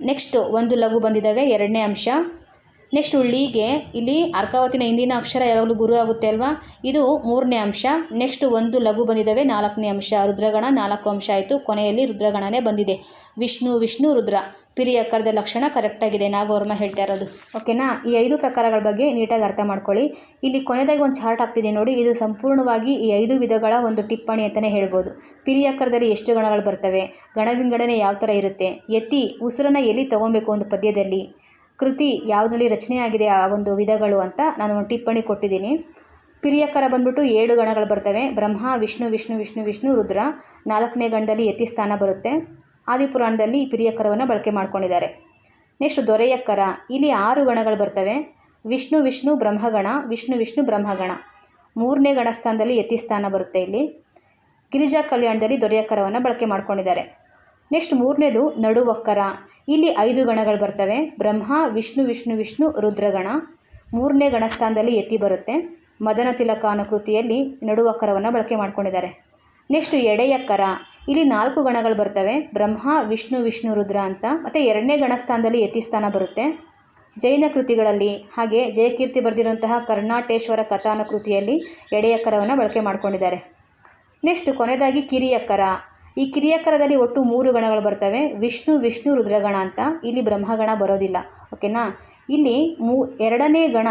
ನೆಕ್ಸ್ಟು ಒಂದು ಲಘು ಬಂದಿದ್ದಾವೆ ಎರಡನೇ ಅಂಶ. ನೆಕ್ಸ್ಟ್ ಉಳ್ಳಿಗೆ ಇಲ್ಲಿ ಅರ್ಕಾವತಿನ ಹಿಂದಿನ ಅಕ್ಷರ ಯಾವಾಗಲೂ ಗುರು ಆಗುತ್ತೆ ಅಲ್ವಾ? ಇದು ಮೂರನೇ ಅಂಶ. ನೆಕ್ಸ್ಟ್ ಒಂದು ಲಘು ಬಂದಿದ್ದಾವೆ, ನಾಲ್ಕನೇ ಅಂಶ. ರುದ್ರಗಣ ನಾಲ್ಕು ಅಂಶ ಆಯಿತು. ಕೊನೆಯಲ್ಲಿ ರುದ್ರಗಣನೇ ಬಂದಿದೆ. ವಿಷ್ಣು ವಿಷ್ಣು, ರುದ್ರ. ಪಿರಿಯಕ್ಕರದ ಲಕ್ಷಣ ಕರೆಕ್ಟಾಗಿದೆ ನಾಗವರ್ಮ ಹೇಳ್ತಾ ಇರೋದು. ಓಕೆನಾ ಈ ಐದು ಪ್ರಕಾರಗಳ ಬಗ್ಗೆ ನೀಟಾಗಿ ಅರ್ಥ ಮಾಡ್ಕೊಳ್ಳಿ. ಇಲ್ಲಿ ಕೊನೆಯದಾಗಿ ಒಂದು ಚಾರ್ಟ್ ಆಗ್ತಿದೆ ನೋಡಿ. ಇದು ಸಂಪೂರ್ಣವಾಗಿ ಈ ಐದು ವಿಧಗಳ ಒಂದು ಟಿಪ್ಪಣಿ ಅಂತಲೇ ಹೇಳ್ಬೋದು. ಪಿರಿಯಕ್ಕರದಲ್ಲಿ ಎಷ್ಟು ಗಣಗಳು ಬರ್ತವೆ? ಗಣ ವಿಂಗಡಣೆ ಯಾವ ಥರ ಇರುತ್ತೆ? ಎತ್ತಿ, ಉಸಿರನ್ನು ಎಲ್ಲಿ ತೊಗೊಬೇಕು ಒಂದು ಪದ್ಯದಲ್ಲಿ? ಕೃತಿ ಯಾವುದರಲ್ಲಿ ರಚನೆಯಾಗಿದೆ ಆ ಒಂದು ವಿಧಗಳು ಅಂತ ನಾನು ಟಿಪ್ಪಣಿ ಕೊಟ್ಟಿದ್ದೀನಿ. ಪಿರಿಯಕರ ಬಂದ್ಬಿಟ್ಟು ಏಳು ಗಣಗಳು ಬರ್ತವೆ. ಬ್ರಹ್ಮ, ವಿಷ್ಣು ವಿಷ್ಣು ವಿಷ್ಣು ವಿಷ್ಣು, ರುದ್ರ. ನಾಲ್ಕನೇ ಗಣದಲ್ಲಿ ಯತಿ ಸ್ಥಾನ ಬರುತ್ತೆ. ಆದಿಪುರಾಣದಲ್ಲಿ ಈ ಪಿರಿಯಕ್ಕರವನ್ನು ಬಳಕೆ ಮಾಡ್ಕೊಂಡಿದ್ದಾರೆ. ನೆಕ್ಸ್ಟ್ ದೊರೆಯಕ್ಕರ ಇಲ್ಲಿ ಆರು ಗಣಗಳು ಬರ್ತವೆ. ವಿಷ್ಣು ವಿಷ್ಣು, ಬ್ರಹ್ಮಗಣ, ವಿಷ್ಣು ವಿಷ್ಣು, ಬ್ರಹ್ಮಗಣ. ಮೂರನೇ ಗಣಸ್ಥಾನದಲ್ಲಿ ಯತಿ ಸ್ಥಾನ ಬರುತ್ತೆ ಇಲ್ಲಿ. ಗಿರಿಜಾ ಕಲ್ಯಾಣದಲ್ಲಿ ದೊರೆಯಕರವನ್ನು ಬಳಕೆ ಮಾಡ್ಕೊಂಡಿದ್ದಾರೆ. ನೆಕ್ಸ್ಟ್ ಮೂರನೇದು ನಡುವಕ್ಕರ. ಇಲ್ಲಿ ಐದು ಗಣಗಳು ಬರ್ತವೆ. ಬ್ರಹ್ಮ, ವಿಷ್ಣು ವಿಷ್ಣು ವಿಷ್ಣು, ರುದ್ರಗಣ. ಮೂರನೇ ಗಣಸ್ಥಾನದಲ್ಲಿ ಎತ್ತಿ ಬರುತ್ತೆ. ಮದನ ತಿಲಕ ಅನ್ನೋ ಕೃತಿಯಲ್ಲಿ ನಡುವಕ್ಕರವನ್ನು ಬಳಕೆ ಮಾಡ್ಕೊಂಡಿದ್ದಾರೆ. ನೆಕ್ಸ್ಟ್ ಎಡೆಯಕ್ಕರ. ಇಲ್ಲಿ ನಾಲ್ಕು ಗಣಗಳು ಬರ್ತವೆ. ಬ್ರಹ್ಮ, ವಿಷ್ಣು ವಿಷ್ಣು, ರುದ್ರ ಅಂತ. ಮತ್ತು ಎರಡನೇ ಗಣಸ್ಥಾನದಲ್ಲಿ ಯತಿ ಸ್ಥಾನ ಬರುತ್ತೆ. ಜೈನ ಕೃತಿಗಳಲ್ಲಿ ಹಾಗೆ ಜಯಕೀರ್ತಿ ಬರೆದಿರುವಂತಹ ಕರ್ನಾಟೇಶ್ವರ ಕಥಾನ ಕೃತಿಯಲ್ಲಿ ಎಡೆಯಕ್ಕರವನ್ನು ಬಳಕೆ ಮಾಡ್ಕೊಂಡಿದ್ದಾರೆ. ನೆಕ್ಸ್ಟ್ ಕೊನೆಯದಾಗಿ ಕಿರಿಯಕ್ಕರ. ಈ ಕಿರಿಯಕರದಲ್ಲಿ ಒಟ್ಟು ಮೂರು ಗಣಗಳು ಬರ್ತವೆ. ವಿಷ್ಣು ವಿಷ್ಣು, ರುದ್ರಗಣ ಅಂತ. ಇಲ್ಲಿ ಬ್ರಹ್ಮಗಣ ಬರೋದಿಲ್ಲ. ಓಕೆನಾ? ಇಲ್ಲಿ ಮೂ, ಎರಡನೇ ಗಣ,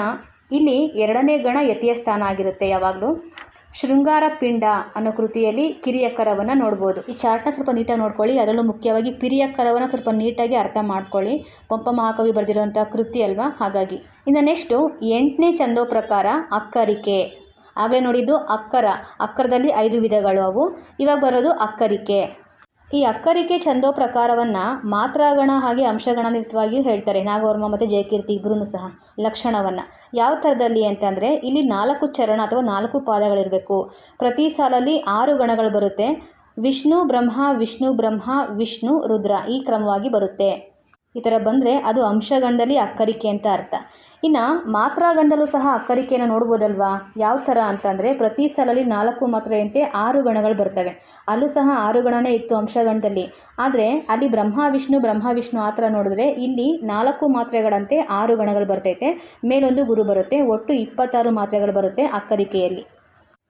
ಇಲ್ಲಿ ಎರಡನೇ ಗಣ ಯತಿಯ ಸ್ಥಾನ ಆಗಿರುತ್ತೆ ಯಾವಾಗಲೂ. ಶೃಂಗಾರ ಪಿಂಡ ಅನ್ನೋ ಕೃತಿಯಲ್ಲಿ ಕಿರಿಯಕರವನ್ನು ನೋಡ್ಬೋದು. ಈ ಚಾರ್ಟ್ನ ಸ್ವಲ್ಪ ನೀಟಾಗಿ ನೋಡ್ಕೊಳ್ಳಿ. ಅದರಲ್ಲೂ ಮುಖ್ಯವಾಗಿ ಪಿರಿಯಕ್ಕರವನ್ನು ಸ್ವಲ್ಪ ನೀಟಾಗಿ ಅರ್ಥ ಮಾಡ್ಕೊಳ್ಳಿ. ಪಂಪ ಮಹಾಕವಿ ಬರೆದಿರುವಂಥ ಕೃತಿ ಅಲ್ವಾ? ಹಾಗಾಗಿ. ಇನ್ನು ನೆಕ್ಸ್ಟು ಎಂಟನೇ ಚಂದೋ ಪ್ರಕಾರ ಅಕ್ಕರಿಕೆ. ಆಗಲೇ ನೋಡಿದ್ದು ಅಕ್ಕರ. ಅಕ್ಕರದಲ್ಲಿ ಐದು ವಿಧಗಳು ಅವು. ಇವಾಗ ಬರೋದು ಅಕ್ಕರಿಕೆ. ಈ ಅಕ್ಕರಿಕೆ ಛಂದೋ ಪ್ರಕಾರವನ್ನು ಮಾತ್ರಾಗಣ ಹಾಗೆ ಅಂಶಗಣನಿತವಾಗಿಯೂ ಹೇಳ್ತಾರೆ. ನಾಗವರ್ಮ ಮತ್ತು ಜಯಕೀರ್ತಿ ಇಬ್ಬರೂ ಸಹ ಲಕ್ಷಣವನ್ನು. ಯಾವ ಥರದಲ್ಲಿ ಅಂತಂದರೆ ಇಲ್ಲಿ ನಾಲ್ಕು ಚರಣ ಅಥವಾ ನಾಲ್ಕು ಪಾದಗಳಿರಬೇಕು. ಪ್ರತಿ ಸಾಲಲ್ಲಿ ಆರು ಗಣಗಳು ಬರುತ್ತೆ. ವಿಷ್ಣು, ಬ್ರಹ್ಮ ವಿಷ್ಣು ಬ್ರಹ್ಮ, ವಿಷ್ಣು, ರುದ್ರ ಈ ಕ್ರಮವಾಗಿ ಬರುತ್ತೆ. ಈ ಥರ ಬಂದರೆ ಅದು ಅಂಶಗಣದಲ್ಲಿ ಅಕ್ಕರಿಕೆ ಅಂತ ಅರ್ಥ. ಇನ್ನು ಮಾತ್ರಾಗಣದಲ್ಲೂ ಸಹ ಅಕ್ಕರಿಕೆಯನ್ನು ನೋಡ್ಬೋದಲ್ವಾ? ಯಾವ ಥರ ಅಂತಂದರೆ ಪ್ರತಿ ಸಲಲ್ಲಿ ನಾಲ್ಕು ಮಾತ್ರೆಯಂತೆ ಆರು ಗಣಗಳು ಬರ್ತವೆ. ಅಲ್ಲೂ ಸಹ ಆರು ಗಣನೇ ಇತ್ತು ಅಂಶಗಣದಲ್ಲಿ ಆದರೆ ಅಲ್ಲಿ ಬ್ರಹ್ಮ, ವಿಷ್ಣು ಬ್ರಹ್ಮ, ವಿಷ್ಣು ಆ ಥರ ನೋಡಿದ್ರೆ ಇಲ್ಲಿ ನಾಲ್ಕು ಮಾತ್ರೆಗಳಂತೆ ಆರು ಗಣಗಳು ಬರ್ತೈತೆ. ಮೇಲೊಂದು ಗುರು ಬರುತ್ತೆ, ಒಟ್ಟು ಇಪ್ಪತ್ತಾರು ಮಾತ್ರೆಗಳು ಬರುತ್ತೆ ಅಕ್ಕರಿಕೆಯಲ್ಲಿ.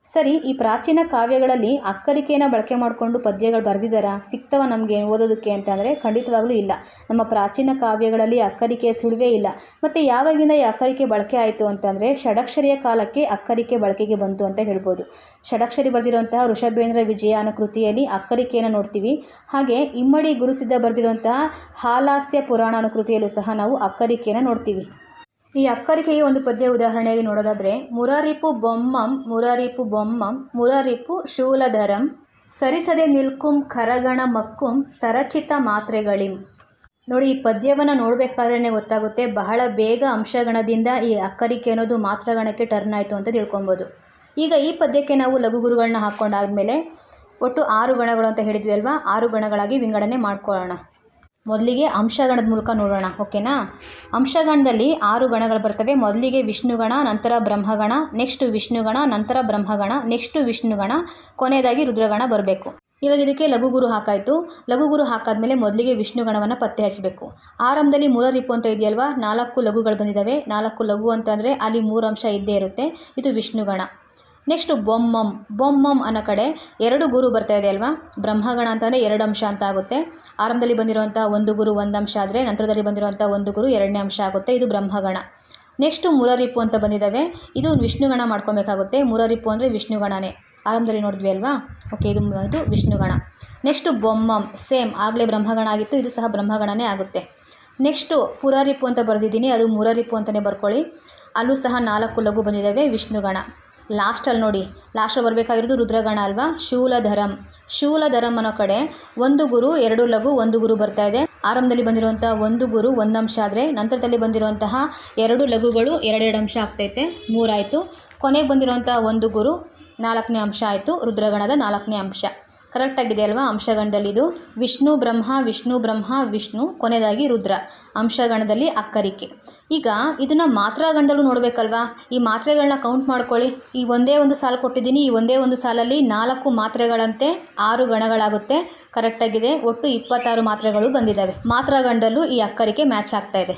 ಸರಿ, ಈ ಪ್ರಾಚೀನ ಕಾವ್ಯಗಳಲ್ಲಿ ಅಕ್ಕರಿಕೆಯನ್ನು ಬಳಕೆ ಮಾಡಿಕೊಂಡು ಪದ್ಯಗಳು ಬರೆದಿದ್ದಾರಾ ಸಿಗ್ತವ ನಮಗೆ ಓದೋದಕ್ಕೆ ಅಂತಂದರೆ ಖಂಡಿತವಾಗ್ಲೂ ಇಲ್ಲ. ನಮ್ಮ ಪ್ರಾಚೀನ ಕಾವ್ಯಗಳಲ್ಲಿ ಅಕ್ಕರಿಕೆಯ ಸುಳಿವೇ ಇಲ್ಲ. ಮತ್ತು ಯಾವಾಗಿಂದ ಈ ಅಕ್ಕರಿಕೆ ಬಳಕೆ ಆಯಿತು ಅಂತಂದರೆ ಷಡಕ್ಷರಿಯ ಕಾಲಕ್ಕೆ ಅಕ್ಕರಿಕೆ ಬಳಕೆಗೆ ಬಂತು ಅಂತ ಹೇಳ್ಬೋದು. ಷಡಕ್ಷರಿ ಬರೆದಿರುವಂತಹ ಋಷಭೇಂದ್ರ ವಿಜಯ ಅನ್ನೋ ಕೃತಿಯಲ್ಲಿ ಅಕ್ಕರಿಕೆಯನ್ನು ನೋಡ್ತೀವಿ. ಹಾಗೆ ಇಮ್ಮಡಿ ಗುರುಸಿದ್ಧ ಬರೆದಿರುವಂತಹ ಹಾಲಾಸ್ಯ ಪುರಾಣ ಅನ್ನೋ ಕೃತಿಯಲ್ಲೂ ಸಹ ನಾವು ಅಕ್ಕರಿಕೆಯನ್ನು ನೋಡ್ತೀವಿ. ಈ ಅಕ್ಕರಿಕೆಗೆ ಒಂದು ಪದ್ಯ ಉದಾಹರಣೆಯಾಗಿ ನೋಡೋದಾದರೆ, ಮುರಾರಿಪು ಬೊಮ್ಮಂ ಮುರಾರಿಪು ಬೊಮ್ಮಂ, ಮುರಾರಿಪು ಶೂಲಧರಂ, ಸರಿಸದೆ ನಿಲ್ಕುಂ ಕರಗಣ ಮಕ್ಕುಂ, ಸರಚಿತ ಮಾತ್ರೆಗಳಿಂ. ನೋಡಿ, ಈ ಪದ್ಯವನ್ನು ನೋಡಬೇಕಾದ್ರೆ ಗೊತ್ತಾಗುತ್ತೆ, ಬಹಳ ಬೇಗ ಅಂಶಗಣದಿಂದ ಈ ಅಕ್ಕರಿಕೆ ಅನ್ನೋದು ಮಾತ್ರಗಣಕ್ಕೆ ಟರ್ನ್ ಆಯಿತು ಅಂತ ತಿಳ್ಕೊಬೋದು. ಈಗ ಈ ಪದ್ಯಕ್ಕೆ ನಾವು ಲಘುಗುರುಗಳನ್ನ ಹಾಕ್ಕೊಂಡಾದ್ಮೇಲೆ ಒಟ್ಟು ಆರು ಗಣಗಳು ಅಂತ ಹೇಳಿದ್ವಿ ಅಲ್ವಾ? ಆರು ಗಣಗಳಾಗಿ ವಿಂಗಡಣೆ ಮಾಡ್ಕೊಳ್ಳೋಣ. ಮೊದಲಿಗೆ ಅಂಶಗಣದ ಮೂಲಕ ನೋಡೋಣ, ಓಕೆನಾ? ಅಂಶಗಣದಲ್ಲಿ ಆರು ಗಣಗಳು ಬರ್ತವೆ. ಮೊದಲಿಗೆ ವಿಷ್ಣುಗಣ, ನಂತರ ಬ್ರಹ್ಮಗಣ ನೆಕ್ಸ್ಟ್ ವಿಷ್ಣುಗಣ, ನಂತರ ಬ್ರಹ್ಮಗಣ ನೆಕ್ಸ್ಟು ವಿಷ್ಣುಗಣ, ಕೊನೆಯದಾಗಿ ರುದ್ರಗಣ ಬರಬೇಕು. ಇವಾಗ ಇದಕ್ಕೆ ಲಘುಗುರು ಹಾಕಾಯಿತು. ಲಘುಗುರು ಹಾಕಾದ್ಮೇಲೆ ಮೊದಲಿಗೆ ವಿಷ್ಣುಗಣವನ್ನು ಪತ್ತೆ ಹಚ್ಚಬೇಕು ಆರಂಭದಲ್ಲಿ ಮೂಲರಿಪು ಅಂತ ಇದೆಯಲ್ವಾ? ನಾಲ್ಕು ಲಘುಗಳು ಬಂದಿದ್ದಾವೆ ನಾಲ್ಕು ಲಘು ಅಂತಂದರೆ ಅಲ್ಲಿ ಮೂರು ಅಂಶ ಇದ್ದೇ ಇರುತ್ತೆ. ಇದು ವಿಷ್ಣುಗಣ. ನೆಕ್ಸ್ಟು ಬೊಮ್ಮಂ. ಬೊಮ್ಮಂ ಅನ್ನೋ ಕಡೆ ಎರಡು ಗುರು ಬರ್ತಾ ಇದೆ ಅಲ್ವಾ? ಬ್ರಹ್ಮಗಣ ಅಂತಂದರೆ ಎರಡು ಅಂಶ ಅಂತ ಆಗುತ್ತೆ. ಆರಂಭದಲ್ಲಿ ಬಂದಿರುವಂಥ ಒಂದು ಗುರು, ಒಂದು ಅಂಶ ಆದರೆ ನಂತರದಲ್ಲಿ ಬಂದಿರುವಂಥ ಒಂದು ಗುರು ಎರಡನೇ ಅಂಶ ಆಗುತ್ತೆ, ಇದು ಬ್ರಹ್ಮಗಣ. ನೆಕ್ಸ್ಟು ಮುರರಿಪು ಅಂತ ಬಂದಿದ್ದಾವೆ ಇದು ವಿಷ್ಣುಗಣ ಮಾಡ್ಕೊಬೇಕಾಗುತ್ತೆ. ಮುರರಿಪು ಅಂದರೆ ವಿಷ್ಣುಗಣನೇ. ಆರಂಭದಲ್ಲಿ ನೋಡಿದ್ವಿ ಅಲ್ವಾ? ಓಕೆ ಇದು ಇದು ವಿಷ್ಣುಗಣ. ನೆಕ್ಸ್ಟು ಬೊಮ್ಮಂ ಸೇಮ್ ಆಗಲೇ ಬ್ರಹ್ಮಗಣ ಆಗಿತ್ತು, ಇದು ಸಹ ಬ್ರಹ್ಮಗಣನೇ ಆಗುತ್ತೆ. ನೆಕ್ಸ್ಟು ಪುರಾರಿಪ್ಪು ಅಂತ ಬರೆದಿದ್ದೀನಿ, ಅದು ಮುರರಿಪು ಅಂತಲೇ ಬರ್ಕೊಳ್ಳಿ. ಅಲ್ಲೂ ಸಹ ನಾಲ್ಕು ಲಘು ಬಂದಿದ್ದಾವೆ ವಿಷ್ಣುಗಣ. ಲಾಸ್ಟಲ್ಲಿ ನೋಡಿ ಲಾಸ್ಟಲ್ಲಿ ಬರಬೇಕಾಗಿರೋದು ರುದ್ರಗಣ ಅಲ್ವಾ? ಶೂಲಧರಂ. ಶೂಲಧರಂ ಅನ್ನೋ ಕಡೆ ಒಂದು ಗುರು, ಎರಡು ಲಘು, ಒಂದು ಗುರು ಬರ್ತಾ ಇದೆ. ಆರಂಭದಲ್ಲಿ ಬಂದಿರುವಂತಹ ಒಂದು ಗುರು, ಒಂದು ಅಂಶ ಆದರೆ ನಂತರದಲ್ಲಿ ಬಂದಿರುವಂತಹ ಎರಡು ಲಘುಗಳು ಎರಡೆರಡು ಅಂಶ ಆಗ್ತೈತೆ ಮೂರಾಯಿತು. ಕೊನೆಗೆ ಬಂದಿರುವಂತಹ ಒಂದು ಗುರು, ನಾಲ್ಕನೇ ಅಂಶ ಆಯಿತು. ರುದ್ರಗಣದ ನಾಲ್ಕನೇ ಅಂಶ. ಕರೆಕ್ಟಾಗಿದೆ ಅಲ್ವಾ? ಅಂಶಗಣದಲ್ಲಿ ಇದು. ವಿಷ್ಣು, ಬ್ರಹ್ಮ ವಿಷ್ಣು ಬ್ರಹ್ಮ, ವಿಷ್ಣು ಕೊನೆಯದಾಗಿ ರುದ್ರ. ಅಂಶಗಣದಲ್ಲಿ ಅಕ್ಕರಿಕೆ. ಈಗ ಇದನ್ನು ಮಾತ್ರಾಗಣದಲ್ಲೂ ನೋಡಬೇಕಲ್ವಾ? ಈ ಮಾತ್ರೆಗಳನ್ನ ಕೌಂಟ್ ಮಾಡ್ಕೊಳ್ಳಿ. ಈ ಒಂದೇ ಒಂದು ಸಾಲು ಕೊಟ್ಟಿದ್ದೀನಿ. ಈ ಒಂದೇ ಒಂದು ಸಾಲಲ್ಲಿ ನಾಲ್ಕು ಮಾತ್ರೆಗಳಂತೆ ಆರು ಗಣಗಳಾಗುತ್ತೆ. ಕರೆಕ್ಟಾಗಿದೆ ಒಟ್ಟು ಇಪ್ಪತ್ತಾರು ಮಾತ್ರೆಗಳು ಬಂದಿದ್ದಾವೆ ಮಾತ್ರಾಗಣದಲ್ಲೂ ಈ ಅಕ್ಕರಿಕೆ ಮ್ಯಾಚ್ ಆಗ್ತಾ ಇದೆ.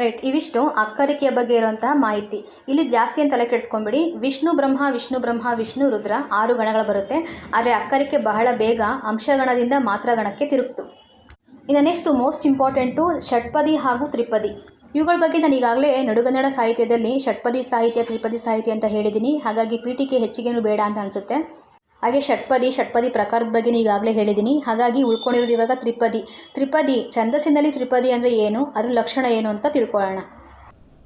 ರೈಟ್ ಇವಿಷ್ಟು ಅಕ್ಕರಿಕೆಯ ಬಗ್ಗೆ ಇರುವಂತಹ ಮಾಹಿತಿ. ಇಲ್ಲಿ ಜಾಸ್ತಿ ಅಂತ ತಲೆ ಕೆಡಿಸ್ಕೊಂಬಿಡಿ ವಿಷ್ಣು ಬ್ರಹ್ಮ ವಿಷ್ಣು ಬ್ರಹ್ಮ, ವಿಷ್ಣು ರುದ್ರ ಆರು ಗಣಗಳು ಬರುತ್ತೆ. ಆದರೆ ಅಕ್ಕರಿಕೆ ಬಹಳ ಬೇಗ ಅಂಶಗಣದಿಂದ ಮಾತ್ರಗಣಕ್ಕೆ ತಿರುಗ್ತು. ಇನ್ನು ನೆಕ್ಸ್ಟ್ ಮೋಸ್ಟ್ ಇಂಪಾರ್ಟೆಂಟು ಷಟ್ಪದಿ ಹಾಗೂ ತ್ರಿಪದಿ. ಇವುಗಳ ಬಗ್ಗೆ ನಾನು ಈಗಾಗಲೇ ನಡುಗನ್ನಡ ಸಾಹಿತ್ಯದಲ್ಲಿ ಷಟ್ಪದಿ ಸಾಹಿತ್ಯ, ತ್ರಿಪದಿ ಸಾಹಿತ್ಯ ಅಂತ ಹೇಳಿದ್ದೀನಿ. ಹಾಗಾಗಿ ಪೀಠಿಕೆ ಹೆಚ್ಚಿಗೇನು ಬೇಡ ಅಂತ ಅನಿಸುತ್ತೆ. ಹಾಗೆ ಷಟ್ಪದಿ ಷಟ್ಪದಿ ಪ್ರಕಾರದ ಬಗ್ಗೆ ಈಗಾಗಲೇ ಹೇಳಿದ್ದೀನಿ. ಹಾಗಾಗಿ ಉಳ್ಕೊಂಡಿರೋದು ಇವಾಗ ತ್ರಿಪದಿ. ತ್ರಿಪದಿ, ಛಂದಸ್ಸಿನಲ್ಲಿ ತ್ರಿಪದಿ ಅಂದರೆ ಏನು? ಅದ್ರ ಲಕ್ಷಣ ಏನು ಅಂತ ತಿಳ್ಕೊಳ್ಳೋಣ.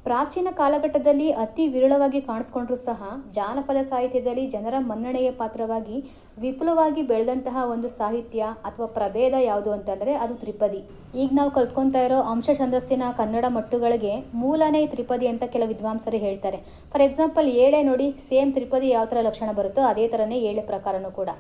ಪ್ರಾಚೀನ ಕಾಲಘಟ್ಟದಲ್ಲಿ ಅತಿ ವಿರಳವಾಗಿ ಕಾಣಿಸ್ಕೊಂಡ್ರೂ ಸಹ ಜಾನಪದ ಸಾಹಿತ್ಯದಲ್ಲಿ ಜನರ ಮನ್ನಣೆಯ ಪಾತ್ರವಾಗಿ ವಿಪುಲವಾಗಿ ಬೆಳೆದಂತಹ ಒಂದು ಸಾಹಿತ್ಯ ಅಥವಾ ಪ್ರಭೇದ ಯಾವುದು ಅಂತಂದರೆ ಅದು ತ್ರಿಪದಿ. ಈಗ ನಾವು ಕಲ್ತ್ಕೊತಾ ಇರೋ ಅಂಶ ಛಂದಸ್ಸಿನ ಕನ್ನಡ ಮಟ್ಟುಗಳಿಗೆ ಮೂಲನೇ ತ್ರಿಪದಿ ಅಂತ ಕೆಲ ವಿದ್ವಾಂಸರು ಹೇಳ್ತಾರೆ. ಫಾರ್ ಎಕ್ಸಾಂಪಲ್ ಏಳೆ ನೋಡಿ ಸೇಮ್ ತ್ರಿಪದಿ ಯಾವ ಥರ ಲಕ್ಷಣ ಬರುತ್ತೋ ಅದೇ ಥರನೇ ಏಳೆ ಪ್ರಕಾರನೂ ಕೂಡ.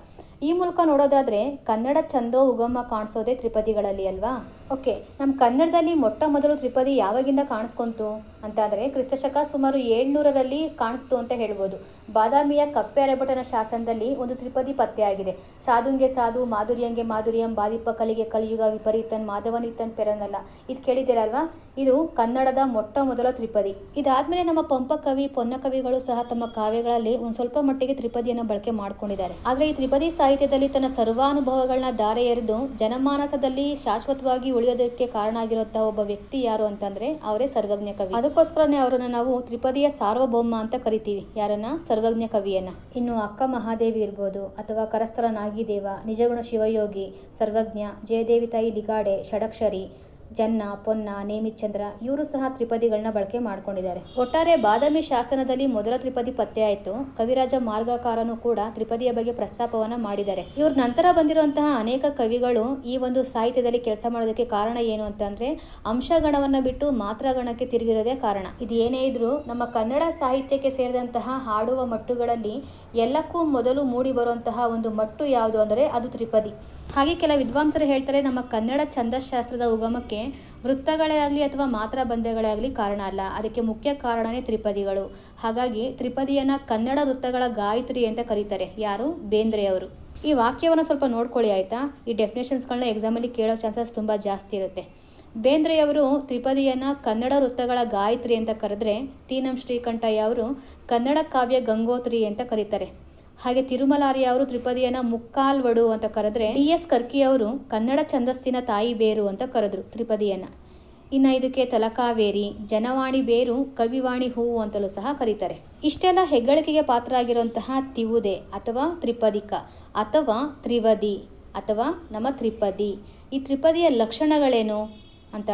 ಈ ಮೂಲಕ ನೋಡೋದಾದರೆ ಕನ್ನಡ ಛಂದೋ ಉಗಮ ಕಾಣಿಸೋದೇ ತ್ರಿಪದಿಗಳಲ್ಲಿ ಅಲ್ವಾ? ಓಕೆ ನಮ್ಮ ಕನ್ನಡದಲ್ಲಿ ಮೊಟ್ಟ ಮೊದಲು ತ್ರಿಪದಿ ಯಾವಾಗಿಂದ ಕಾಣಿಸ್ಕೊಂತು? ಅಂತಾದರೆ ಕ್ರಿಸ್ತಶಕ ಸುಮಾರು ಏಳ್ನೂರರಲ್ಲಿ ಕಾಣಿಸ್ತು ಅಂತ ಹೇಳ್ಬೋದು. ಬಾದಾಮಿಯ ಕಪ್ಪೆ ಅರೆಭಟನ ಶಾಸನದಲ್ಲಿ ಒಂದು ತ್ರಿಪದಿ ಪತ್ತೆಯಾಗಿದೆ ಸಾಧುಂಗೆ ಸಾಧು, ಮಾಧುರ್ಯಂಗೆ ಮಾಧುರ್ಯಂ, ಬಾದಿಪ್ಪ ಕಲಿಗೆ ಕಲಿಯುಗ, ವಿಪರೀತನ್ ಮಾಧವನಿತನ್ ಪೆರನಲ್ಲ. ಇದು ಕೇಳಿದ್ದೀರಲ್ವಾ? ಇದು ಕನ್ನಡದ ಮೊಟ್ಟ ಮೊದಲ ತ್ರಿಪದಿ. ಇದಾದ್ಮೇಲೆ ನಮ್ಮ ಪಂಪ ಕವಿ, ಪೊನ್ನ ಕವಿಗಳು ಸಹ ತಮ್ಮ ಕಾವ್ಯಗಳಲ್ಲಿ ಒಂದು ಸ್ವಲ್ಪ ಮಟ್ಟಿಗೆ ತ್ರಿಪದಿಯನ್ನು ಬಳಕೆ ಮಾಡ್ಕೊಂಡಿದ್ದಾರೆ. ಆದರೆ ಈ ತ್ರಿಪದಿ ಸಾಹಿತ್ಯದಲ್ಲಿ ತನ್ನ ಸರ್ವಾನುಭವಗಳನ್ನ ಧಾರೆ ಎರೆದು ಜನಮಾನಸದಲ್ಲಿ ಶಾಶ್ವತವಾಗಿ ಉಳಿಯೋದಕ್ಕೆ ಕಾರಣ ಆಗಿರುವಂತಹ ಒಬ್ಬ ವ್ಯಕ್ತಿ ಯಾರು ಅಂತಂದ್ರೆ ಅವರೇ ಸರ್ವಜ್ಞ ಕವಿ. ಅದಕ್ಕೋಸ್ಕರನೇ ಅವರನ್ನ ನಾವು ತ್ರಿಪದಿಯ ಸಾರ್ವಭೌಮ ಅಂತ ಕರಿತೀವಿ. ಯಾರನ್ನ? ಸರ್ವಜ್ಞ ಕವಿಯನ್ನ. ಇನ್ನು ಅಕ್ಕ ಮಹಾದೇವಿ ಇರ್ಬೋದು, ಅಥವಾ ಕರಸ್ಥರ ನಾಗಿದೇವ ನಿಜಗುಣ ಶಿವಯೋಗಿ, ಸರ್ವಜ್ಞ, ಜಯದೇವಿ ತಾಯಿ ಲಿಗಾಡೆ, ಷಡಕ್ಷರಿ ಜನ್ನ, ಪೊನ್ನ, ನೇಮಿಚಂದ್ರ ಇವರು ಸಹ ತ್ರಿಪದಿಗಳನ್ನ ಬಳಕೆ ಮಾಡ್ಕೊಂಡಿದ್ದಾರೆ. ಒಟ್ಟಾರೆ ಬಾದಾಮಿ ಶಾಸನದಲ್ಲಿ ಮೊದಲ ತ್ರಿಪದಿ ಪತ್ತೆಯಾಯಿತು ಕವಿರಾಜ ಮಾರ್ಗಕಾರನು ಕೂಡ ತ್ರಿಪದಿಯ ಬಗ್ಗೆ ಪ್ರಸ್ತಾಪವನ್ನ ಮಾಡಿದ್ದಾರೆ. ಇವ್ರ ನಂತರ ಬಂದಿರುವಂತಹ ಅನೇಕ ಕವಿಗಳು ಈ ಒಂದು ಸಾಹಿತ್ಯದಲ್ಲಿ ಕೆಲಸ ಮಾಡೋದಕ್ಕೆ ಕಾರಣ ಏನು ಅಂತಂದ್ರೆ, ಅಂಶಗಣವನ್ನ ಬಿಟ್ಟು ಮಾತ್ರಗಣಕ್ಕೆ ತಿರುಗಿರೋದೇ ಕಾರಣ. ಇದು ಏನೇ ಇದ್ರೂ ನಮ್ಮ ಕನ್ನಡ ಸಾಹಿತ್ಯಕ್ಕೆ ಸೇರಿದಂತಹ ಹಾಡುವ ಮಟ್ಟುಗಳಲ್ಲಿ ಎಲ್ಲಕ್ಕೂ ಮೊದಲು ಮೂಡಿ ಬರುವಂತಹ ಒಂದು ಮಟ್ಟು ಯಾವುದು ಅಂದರೆ ಅದು ತ್ರಿಪದಿ. ಹಾಗೆ ಕೆಲ ವಿದ್ವಾಂಸರು ಹೇಳ್ತಾರೆ, ನಮ್ಮ ಕನ್ನಡ ಛಂದಶಾಸ್ತ್ರದ ಉಗಮಕ್ಕೆ ವೃತ್ತಗಳೇ ಆಗಲಿ ಅಥವಾ ಮಾತ್ರ ಬಂಧಗಳೇ ಆಗಲಿ ಕಾರಣ ಅಲ್ಲ. ಅದಕ್ಕೆ ಮುಖ್ಯ ಕಾರಣನೇ ತ್ರಿಪದಿಗಳು. ಹಾಗಾಗಿ ತ್ರಿಪದಿಯನ್ನು ಕನ್ನಡ ವೃತ್ತಗಳ ಗಾಯತ್ರಿ ಅಂತ ಕರೀತಾರೆ. ಯಾರು? ಬೇಂದ್ರೆಯವರು ಈ ವಾಕ್ಯವನ್ನು ಸ್ವಲ್ಪ ನೋಡ್ಕೊಳ್ಳಿ ಆಯಿತಾ? ಈ ಡೆಫಿನೇಷನ್ಸ್ಗಳನ್ನ ಎಕ್ಸಾಮಲ್ಲಿ ಕೇಳೋ ಚಾನ್ಸಸ್ ತುಂಬ ಜಾಸ್ತಿ ಇರುತ್ತೆ. ಬೇಂದ್ರೆಯವರು ತ್ರಿಪದಿಯನ್ನು ಕನ್ನಡ ವೃತ್ತಗಳ ಗಾಯತ್ರಿ ಅಂತ ಕರೆದ್ರೆ ತೀನಂ ಶ್ರೀಕಂಠಯ್ಯ ಅವರು ಕನ್ನಡ ಕಾವ್ಯ ಗಂಗೋತ್ರಿ ಅಂತ ಕರೀತಾರೆ. ಹಾಗೆ ತಿರುಮಲಾರಿ ಅವರು ತ್ರಿಪದಿಯನ್ನ ಮುಕ್ಕಾಲ್ವಡು ಅಂತ ಕರೆದ್ರೆ ಡಿ ಎಸ್ ಕರ್ಕಿ ಅವರು ಕನ್ನಡ ಛಂದಸ್ಸಿನ ತಾಯಿ ಬೇರು ಅಂತ ಕರೆದ್ರು ತ್ರಿಪದಿಯನ್ನ. ಇನ್ನು ಇದಕ್ಕೆ ತಲಕಾವೇರಿ, ಜನವಾಣಿ ಬೇರು, ಕವಿವಾಣಿ ಹೂವು ಅಂತಲೂ ಸಹ ಕರೀತಾರೆ. ಇಷ್ಟೆಲ್ಲ ಹೆಗ್ಗಳಿಕೆಗೆ ಪಾತ್ರ ಆಗಿರುವಂತಹ ತಿವುದೆ ಅಥವಾ ತ್ರಿಪದಿಕ ಅಥವಾ ತ್ರಿವದಿ ಅಥವಾ ನಮ್ಮ ತ್ರಿಪದಿ. ಈ ತ್ರಿಪದಿಯ ಲಕ್ಷಣಗಳೇನು? ಅಂತ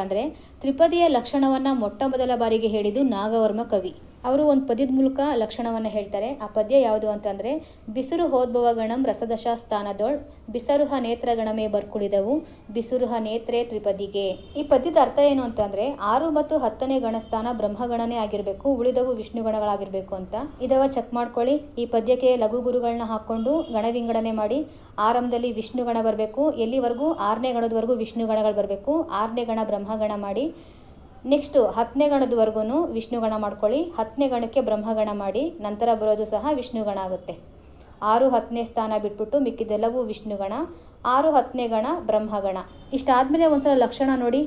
ತ್ರಿಪದಿಯ ಲಕ್ಷಣವನ್ನು ಮೊಟ್ಟ ಮೊದಲ ಬಾರಿಗೆ ಹೇಳಿದ್ದು ನಾಗವರ್ಮ ಕವಿ. ಅವರು ಒಂದು ಪದ್ಯದ ಮೂಲಕ ಲಕ್ಷಣವನ್ನು ಹೇಳ್ತಾರೆ. ಆ ಪದ್ಯ ಯಾವುದು ಅಂತಂದರೆ, ಬಿಸುರು ಹೋದ್ಭವ ಗಣಂ ರಸದಶ ಸ್ಥಾನದೊಳ್, ಬಿಸರುಹ ನೇತ್ರಗಣಮೇ ಬರ್ಕುಳಿದವು, ಬಿಸುರುಹ ನೇತ್ರೆ ತ್ರಿಪದಿಗೆ. ಈ ಪದ್ಯದ ಅರ್ಥ ಏನು ಅಂತಂದರೆ, ಆರು ಮತ್ತು ಹತ್ತನೇ ಗಣಸ್ಥಾನ ಬ್ರಹ್ಮಗಣನೇ ಆಗಿರಬೇಕು, ಉಳಿದವು ವಿಷ್ಣುಗಣಗಳಾಗಿರಬೇಕು ಅಂತ. ಇದವ ಚೆಕ್ ಮಾಡ್ಕೊಳ್ಳಿ. ಈ ಪದ್ಯಕ್ಕೆ ಲಘು ಗುರುಗಳನ್ನ ಹಾಕ್ಕೊಂಡು ಗಣ ವಿಂಗಡಣೆ ಮಾಡಿ. ಆರಂಭದಲ್ಲಿ ವಿಷ್ಣುಗಣ ಬರಬೇಕು, ಎಲ್ಲಿವರೆಗೂ? ಆರನೇ ಗಣದವರೆಗೂ ವಿಷ್ಣುಗಣಗಳು ಬರಬೇಕು. ಆರನೇ ಗಣ ಬ್ರಹ್ಮಗಣ ಮಾಡಿ. ನೆಕ್ಸ್ಟು ಹತ್ತನೇ ಗಣದವರೆಗೂ ವಿಷ್ಣುಗಣ ಮಾಡ್ಕೊಳ್ಳಿ. ಹತ್ತನೇ ಗಣಕ್ಕೆ ಬ್ರಹ್ಮಗಣ ಮಾಡಿ, ನಂತರ ಬರೋದು ಸಹ ವಿಷ್ಣುಗಣ ಆಗುತ್ತೆ. ಆರು ಹತ್ತನೇ ಸ್ಥಾನ ಬಿಟ್ಬಿಟ್ಟು ಮಿಕ್ಕಿದೆಲ್ಲವೂ ವಿಷ್ಣುಗಣ. ಆರು ಹತ್ತನೇ ಗಣ ಬ್ರಹ್ಮಗಣ. ಇಷ್ಟಾದಮೇಲೆ ಒಂದ್ಸಲ ಲಕ್ಷಣ ನೋಡಿ.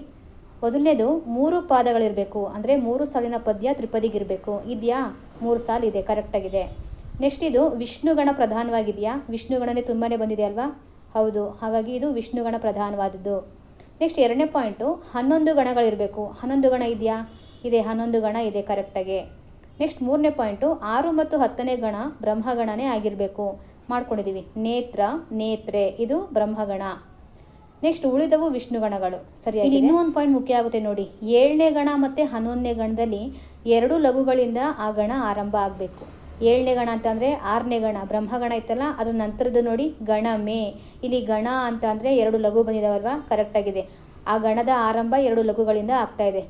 ಮೊದಲನೇದು, ಮೂರು ಪಾದಗಳಿರಬೇಕು. ಅಂದರೆ ಮೂರು ಸಾಲಿನ ಪದ್ಯ ತ್ರಿಪದಿಗಿರಬೇಕು. ಇದೆಯಾ? ಮೂರು ಸಾಲು ಇದೆ, ಕರೆಕ್ಟಾಗಿದೆ. ನೆಕ್ಸ್ಟ್ ಇದು ವಿಷ್ಣುಗಣ ಪ್ರಧಾನವಾಗಿದೆಯಾ? ವಿಷ್ಣುಗಣನೇ ತುಂಬಾ ಬಂದಿದೆ ಅಲ್ವಾ? ಹೌದು, ಹಾಗಾಗಿ ಇದು ವಿಷ್ಣುಗಣ ಪ್ರಧಾನವಾದದ್ದು. ನೆಕ್ಸ್ಟ್ ಎರಡನೇ ಪಾಯಿಂಟು ಹನ್ನೊಂದು ಗಣಗಳಿರಬೇಕು. ಹನ್ನೊಂದು ಗಣ ಇದೆಯಾ? ಇದೆ, ಹನ್ನೊಂದು ಗಣ ಇದೆ ಕರೆಕ್ಟಾಗಿ. ನೆಕ್ಸ್ಟ್ ಮೂರನೇ ಪಾಯಿಂಟು ಆರು ಮತ್ತು ಹತ್ತನೇ ಗಣ ಬ್ರಹ್ಮಗಣನೇ ಆಗಿರಬೇಕು. ಮಾಡ್ಕೊಂಡಿದ್ದೀವಿ ನೇತ್ರ, ನೇತ್ರೆ, ಇದು ಬ್ರಹ್ಮಗಣ. ನೆಕ್ಸ್ಟ್ ಉಳಿದವು ವಿಷ್ಣು ಗಣಗಳು. ಸರಿಯಾಗಿ ಇನ್ನೂ ಒಂದು ಪಾಯಿಂಟ್ ಮುಖ್ಯ ಆಗುತ್ತೆ ನೋಡಿ. ಏಳನೇ ಗಣ ಮತ್ತು ಹನ್ನೊಂದನೇ ಗಣದಲ್ಲಿ ಎರಡು ಲಘುಗಳಿಂದ ಆ ಗಣ ಆರಂಭ ಆಗಬೇಕು. ಏಳನೇ ಗಣ ಅಂತಂದರೆ ಆರನೇ ಗಣ, ಬ್ರಹ್ಮಗಣ ಇತ್ತಲ್ಲ ಅದ್ರ ನಂತರದ ನೋಡಿ ಗಣ ಮೇ. ಇಲ್ಲಿ ಗಣ ಅಂತ ಅಂದರೆ ಎರಡು ಲಘು ಬಂದಿದಾವಲ್ವಾ? ಕರೆಕ್ಟಾಗಿದೆ ಆ ಗಣದ ಆರಂಭ ಎರಡು ಲಘುಗಳಿಂದ ಆಗ್ತಾ ಇದೆ.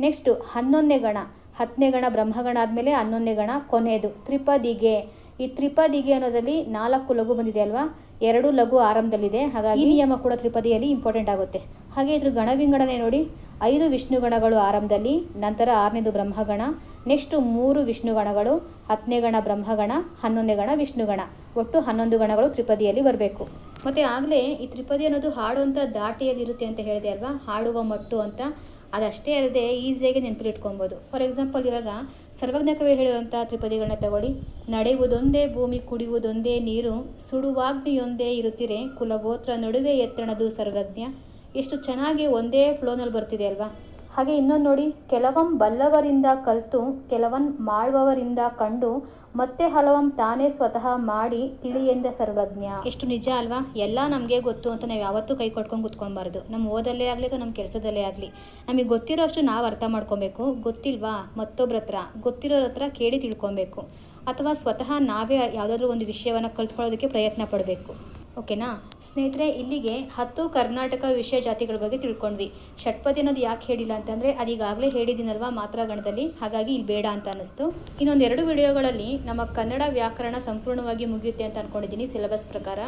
ನೆಕ್ಸ್ಟು ಹನ್ನೊಂದನೇ ಗಣ. ಹತ್ತನೇ ಗಣ ಬ್ರಹ್ಮಗಣ ಆದಮೇಲೆ ಹನ್ನೊಂದನೇ ಗಣ ಕೊನೆಯದು. ತ್ರಿಪದಿಗೆ. ಈ ತ್ರಿಪದಿಗೆ ಅನ್ನೋದರಲ್ಲಿ ನಾಲ್ಕು ಲಘು ಬಂದಿದೆ ಅಲ್ವಾ? ಎರಡು ಲಘು ಆರಂಭದಲ್ಲಿದೆ. ಹಾಗಾಗಿ ನಿಯಮ ಕೂಡ ತ್ರಿಪದಿಯಲ್ಲಿ ಇಂಪಾರ್ಟೆಂಟ್ ಆಗುತ್ತೆ. ಹಾಗೆ ಇದ್ರ ಗಣ ವಿಂಗಡಣೆ ನೋಡಿ, ಐದು ವಿಷ್ಣು ಗಣಗಳು ಆರಂಭದಲ್ಲಿ, ನಂತರ ಆರನೇದು ಬ್ರಹ್ಮಗಣ ನೆಕ್ಸ್ಟು ಮೂರು ವಿಷ್ಣುಗಣಗಳು, ಹತ್ತನೇ ಗಣ ಬ್ರಹ್ಮಗಣ, ಹನ್ನೊಂದನೇ ಗಣ ವಿಷ್ಣುಗಣ. ಒಟ್ಟು ಹನ್ನೊಂದು ಗಣಗಳು ತ್ರಿಪದಿಯಲ್ಲಿ ಬರಬೇಕು. ಮತ್ತು ಆಗಲೇ ಈ ತ್ರಿಪದಿ ಅನ್ನೋದು ಹಾಡುವಂಥ ಅಂತ ದಾಟಿಯದಿರುತ್ತೆ ಅಂತ ಹೇಳಿದೆ ಅಲ್ವಾ? ಹಾಡುವ ಮಟ್ಟು ಅಂತ. ಅದಷ್ಟೇ ಅಲ್ಲದೆ ಈಸಿಯಾಗಿ ನೆನಪಲ್ಲಿ ಇಟ್ಕೊಬೋದು ಫಾರ್ ಎಕ್ಸಾಂಪಲ್ ಇವಾಗ ಸರ್ವಜ್ಞ ಕವಿ ಹೇಳಿರುವಂಥ ತ್ರಿಪದಿಗಳನ್ನ ತಗೊಳ್ಳಿ. ನಡೆಯುವುದೊಂದೇ ಭೂಮಿ, ಕುಡಿಯುವುದೊಂದೇ ನೀರು, ಸುಡುವಾಗ್ನಿಯೊಂದೇ ಇರುತ್ತಿರೆ, ಕುಲಗೋತ್ರ ನಡುವೆ ಎತ್ತಣದು ಸರ್ವಜ್ಞ. ಎಷ್ಟು ಚೆನ್ನಾಗಿ ಒಂದೇ ಫ್ಲೋನಲ್ಲಿ ಬರ್ತಿದೆ ಅಲ್ವಾ? ಹಾಗೆ ಇನ್ನೊಂದು ನೋಡಿ, ಕೆಲವಂ ಬಲ್ಲವರಿಂದ ಕಲಿತು, ಕೆಲವನ್ ಮಾಡುವವರಿಂದ ಕಂಡು, ಮತ್ತೆ ಹಲವಂ ತಾನೇ ಸ್ವತಃ ಮಾಡಿ ತಿಳಿಯಿಂದ ಸರ್ವಜ್ಞ. ಎಷ್ಟು ನಿಜ ಅಲ್ವಾ? ಎಲ್ಲ ನಮಗೆ ಗೊತ್ತು ಅಂತ ನಾವು ಯಾವತ್ತೂ ಕೈ ಕೊಟ್ಕೊಂಡು ಕುತ್ಕೊಬಾರ್ದು ನಮ್ಮ ಓದಲ್ಲೇ ಆಗಲಿ ಅಥವಾ ನಮ್ಮ ಕೆಲಸದಲ್ಲೇ ಆಗಲಿ. ನಮಗೆ ಗೊತ್ತಿರೋ ಅಷ್ಟು ನಾವು ಅರ್ಥ ಮಾಡ್ಕೊಬೇಕು. ಗೊತ್ತಿಲ್ವಾ? ಮತ್ತೊಬ್ಬರ ಹತ್ರ. ಗೊತ್ತಿರೋರ ಹತ್ರ ಕೇಳಿ ತಿಳ್ಕೊಬೇಕು. ಅಥವಾ ಸ್ವತಃ ನಾವೇ ಯಾವುದಾದ್ರೂ ಒಂದು ವಿಷಯವನ್ನು ಕಲ್ತ್ಕೊಳ್ಳೋದಕ್ಕೆ ಪ್ರಯತ್ನ ಪಡಬೇಕು. ಓಕೆನಾ? ಸ್ನೇಹಿತರೆ, ಇಲ್ಲಿಗೆ ಹತ್ತು ಕರ್ನಾಟಕ ವಿಷಯ ಜಾತಿಗಳ ಬಗ್ಗೆ ತಿಳ್ಕೊಂಡ್ವಿ. ಷಟ್ಪದಿ ಅನ್ನೋದು ಯಾಕೆ ಹೇಳಿಲ್ಲ ಅಂತಂದರೆ ಅದೀಗಾಗಲೇ ಹೇಳಿದ್ದೀನಲ್ವಾ ಮಾತ್ರ ಗಣದಲ್ಲಿ ಹಾಗಾಗಿ ಇಲ್ಲಿ ಬೇಡ ಅಂತ ಅನ್ನಿಸ್ತು. ಇನ್ನೊಂದು ಎರಡು ವಿಡಿಯೋಗಳಲ್ಲಿ ನಮ್ಮ ಕನ್ನಡ ವ್ಯಾಕರಣ ಸಂಪೂರ್ಣವಾಗಿ ಮುಗಿಯುತ್ತೆ ಅಂತ ಅಂದ್ಕೊಂಡಿದ್ದೀನಿ ಸಿಲೆಬಸ್ ಪ್ರಕಾರ.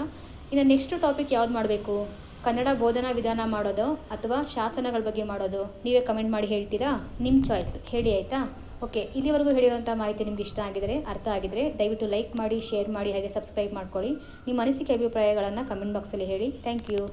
ಇನ್ನು ನೆಕ್ಸ್ಟ್ ಟಾಪಿಕ್ ಯಾವ್ದು ಮಾಡಬೇಕು? ಕನ್ನಡ ಬೋಧನಾ ವಿಧಾನ ಮಾಡೋದು ಅಥವಾ ಶಾಸನಗಳ ಬಗ್ಗೆ ಮಾಡೋದು? ನೀವೇ ಕಮೆಂಟ್ ಮಾಡಿ ಹೇಳ್ತೀರಾ? ನಿಮ್ಮ ಚಾಯ್ಸ್. ಹೇಳಿ, ಆಯಿತಾ? ಓಕೆ, ಇಲ್ಲಿವರೆಗೂ ಹೇಳಿರುವಂಥ ಮಾಹಿತಿ ನಿಮ್ಗೆ ಇಷ್ಟ ಆಗಿದರೆ, ಅರ್ಥ ಆಗಿದರೆ ದಯವಿಟ್ಟು ಲೈಕ್ ಮಾಡಿ, ಶೇರ್ ಮಾಡಿ, ಹಾಗೆ ಸಬ್ಸ್ಕ್ರೈಬ್ ಮಾಡ್ಕೊಳ್ಳಿ. ನಿಮ್ಮ ಅನಿಸಿಕೆ ಅಭಿಪ್ರಾಯಗಳನ್ನು ಕಮೆಂಟ್ ಬಾಕ್ಸಲ್ಲಿ ಹೇಳಿ. Thank you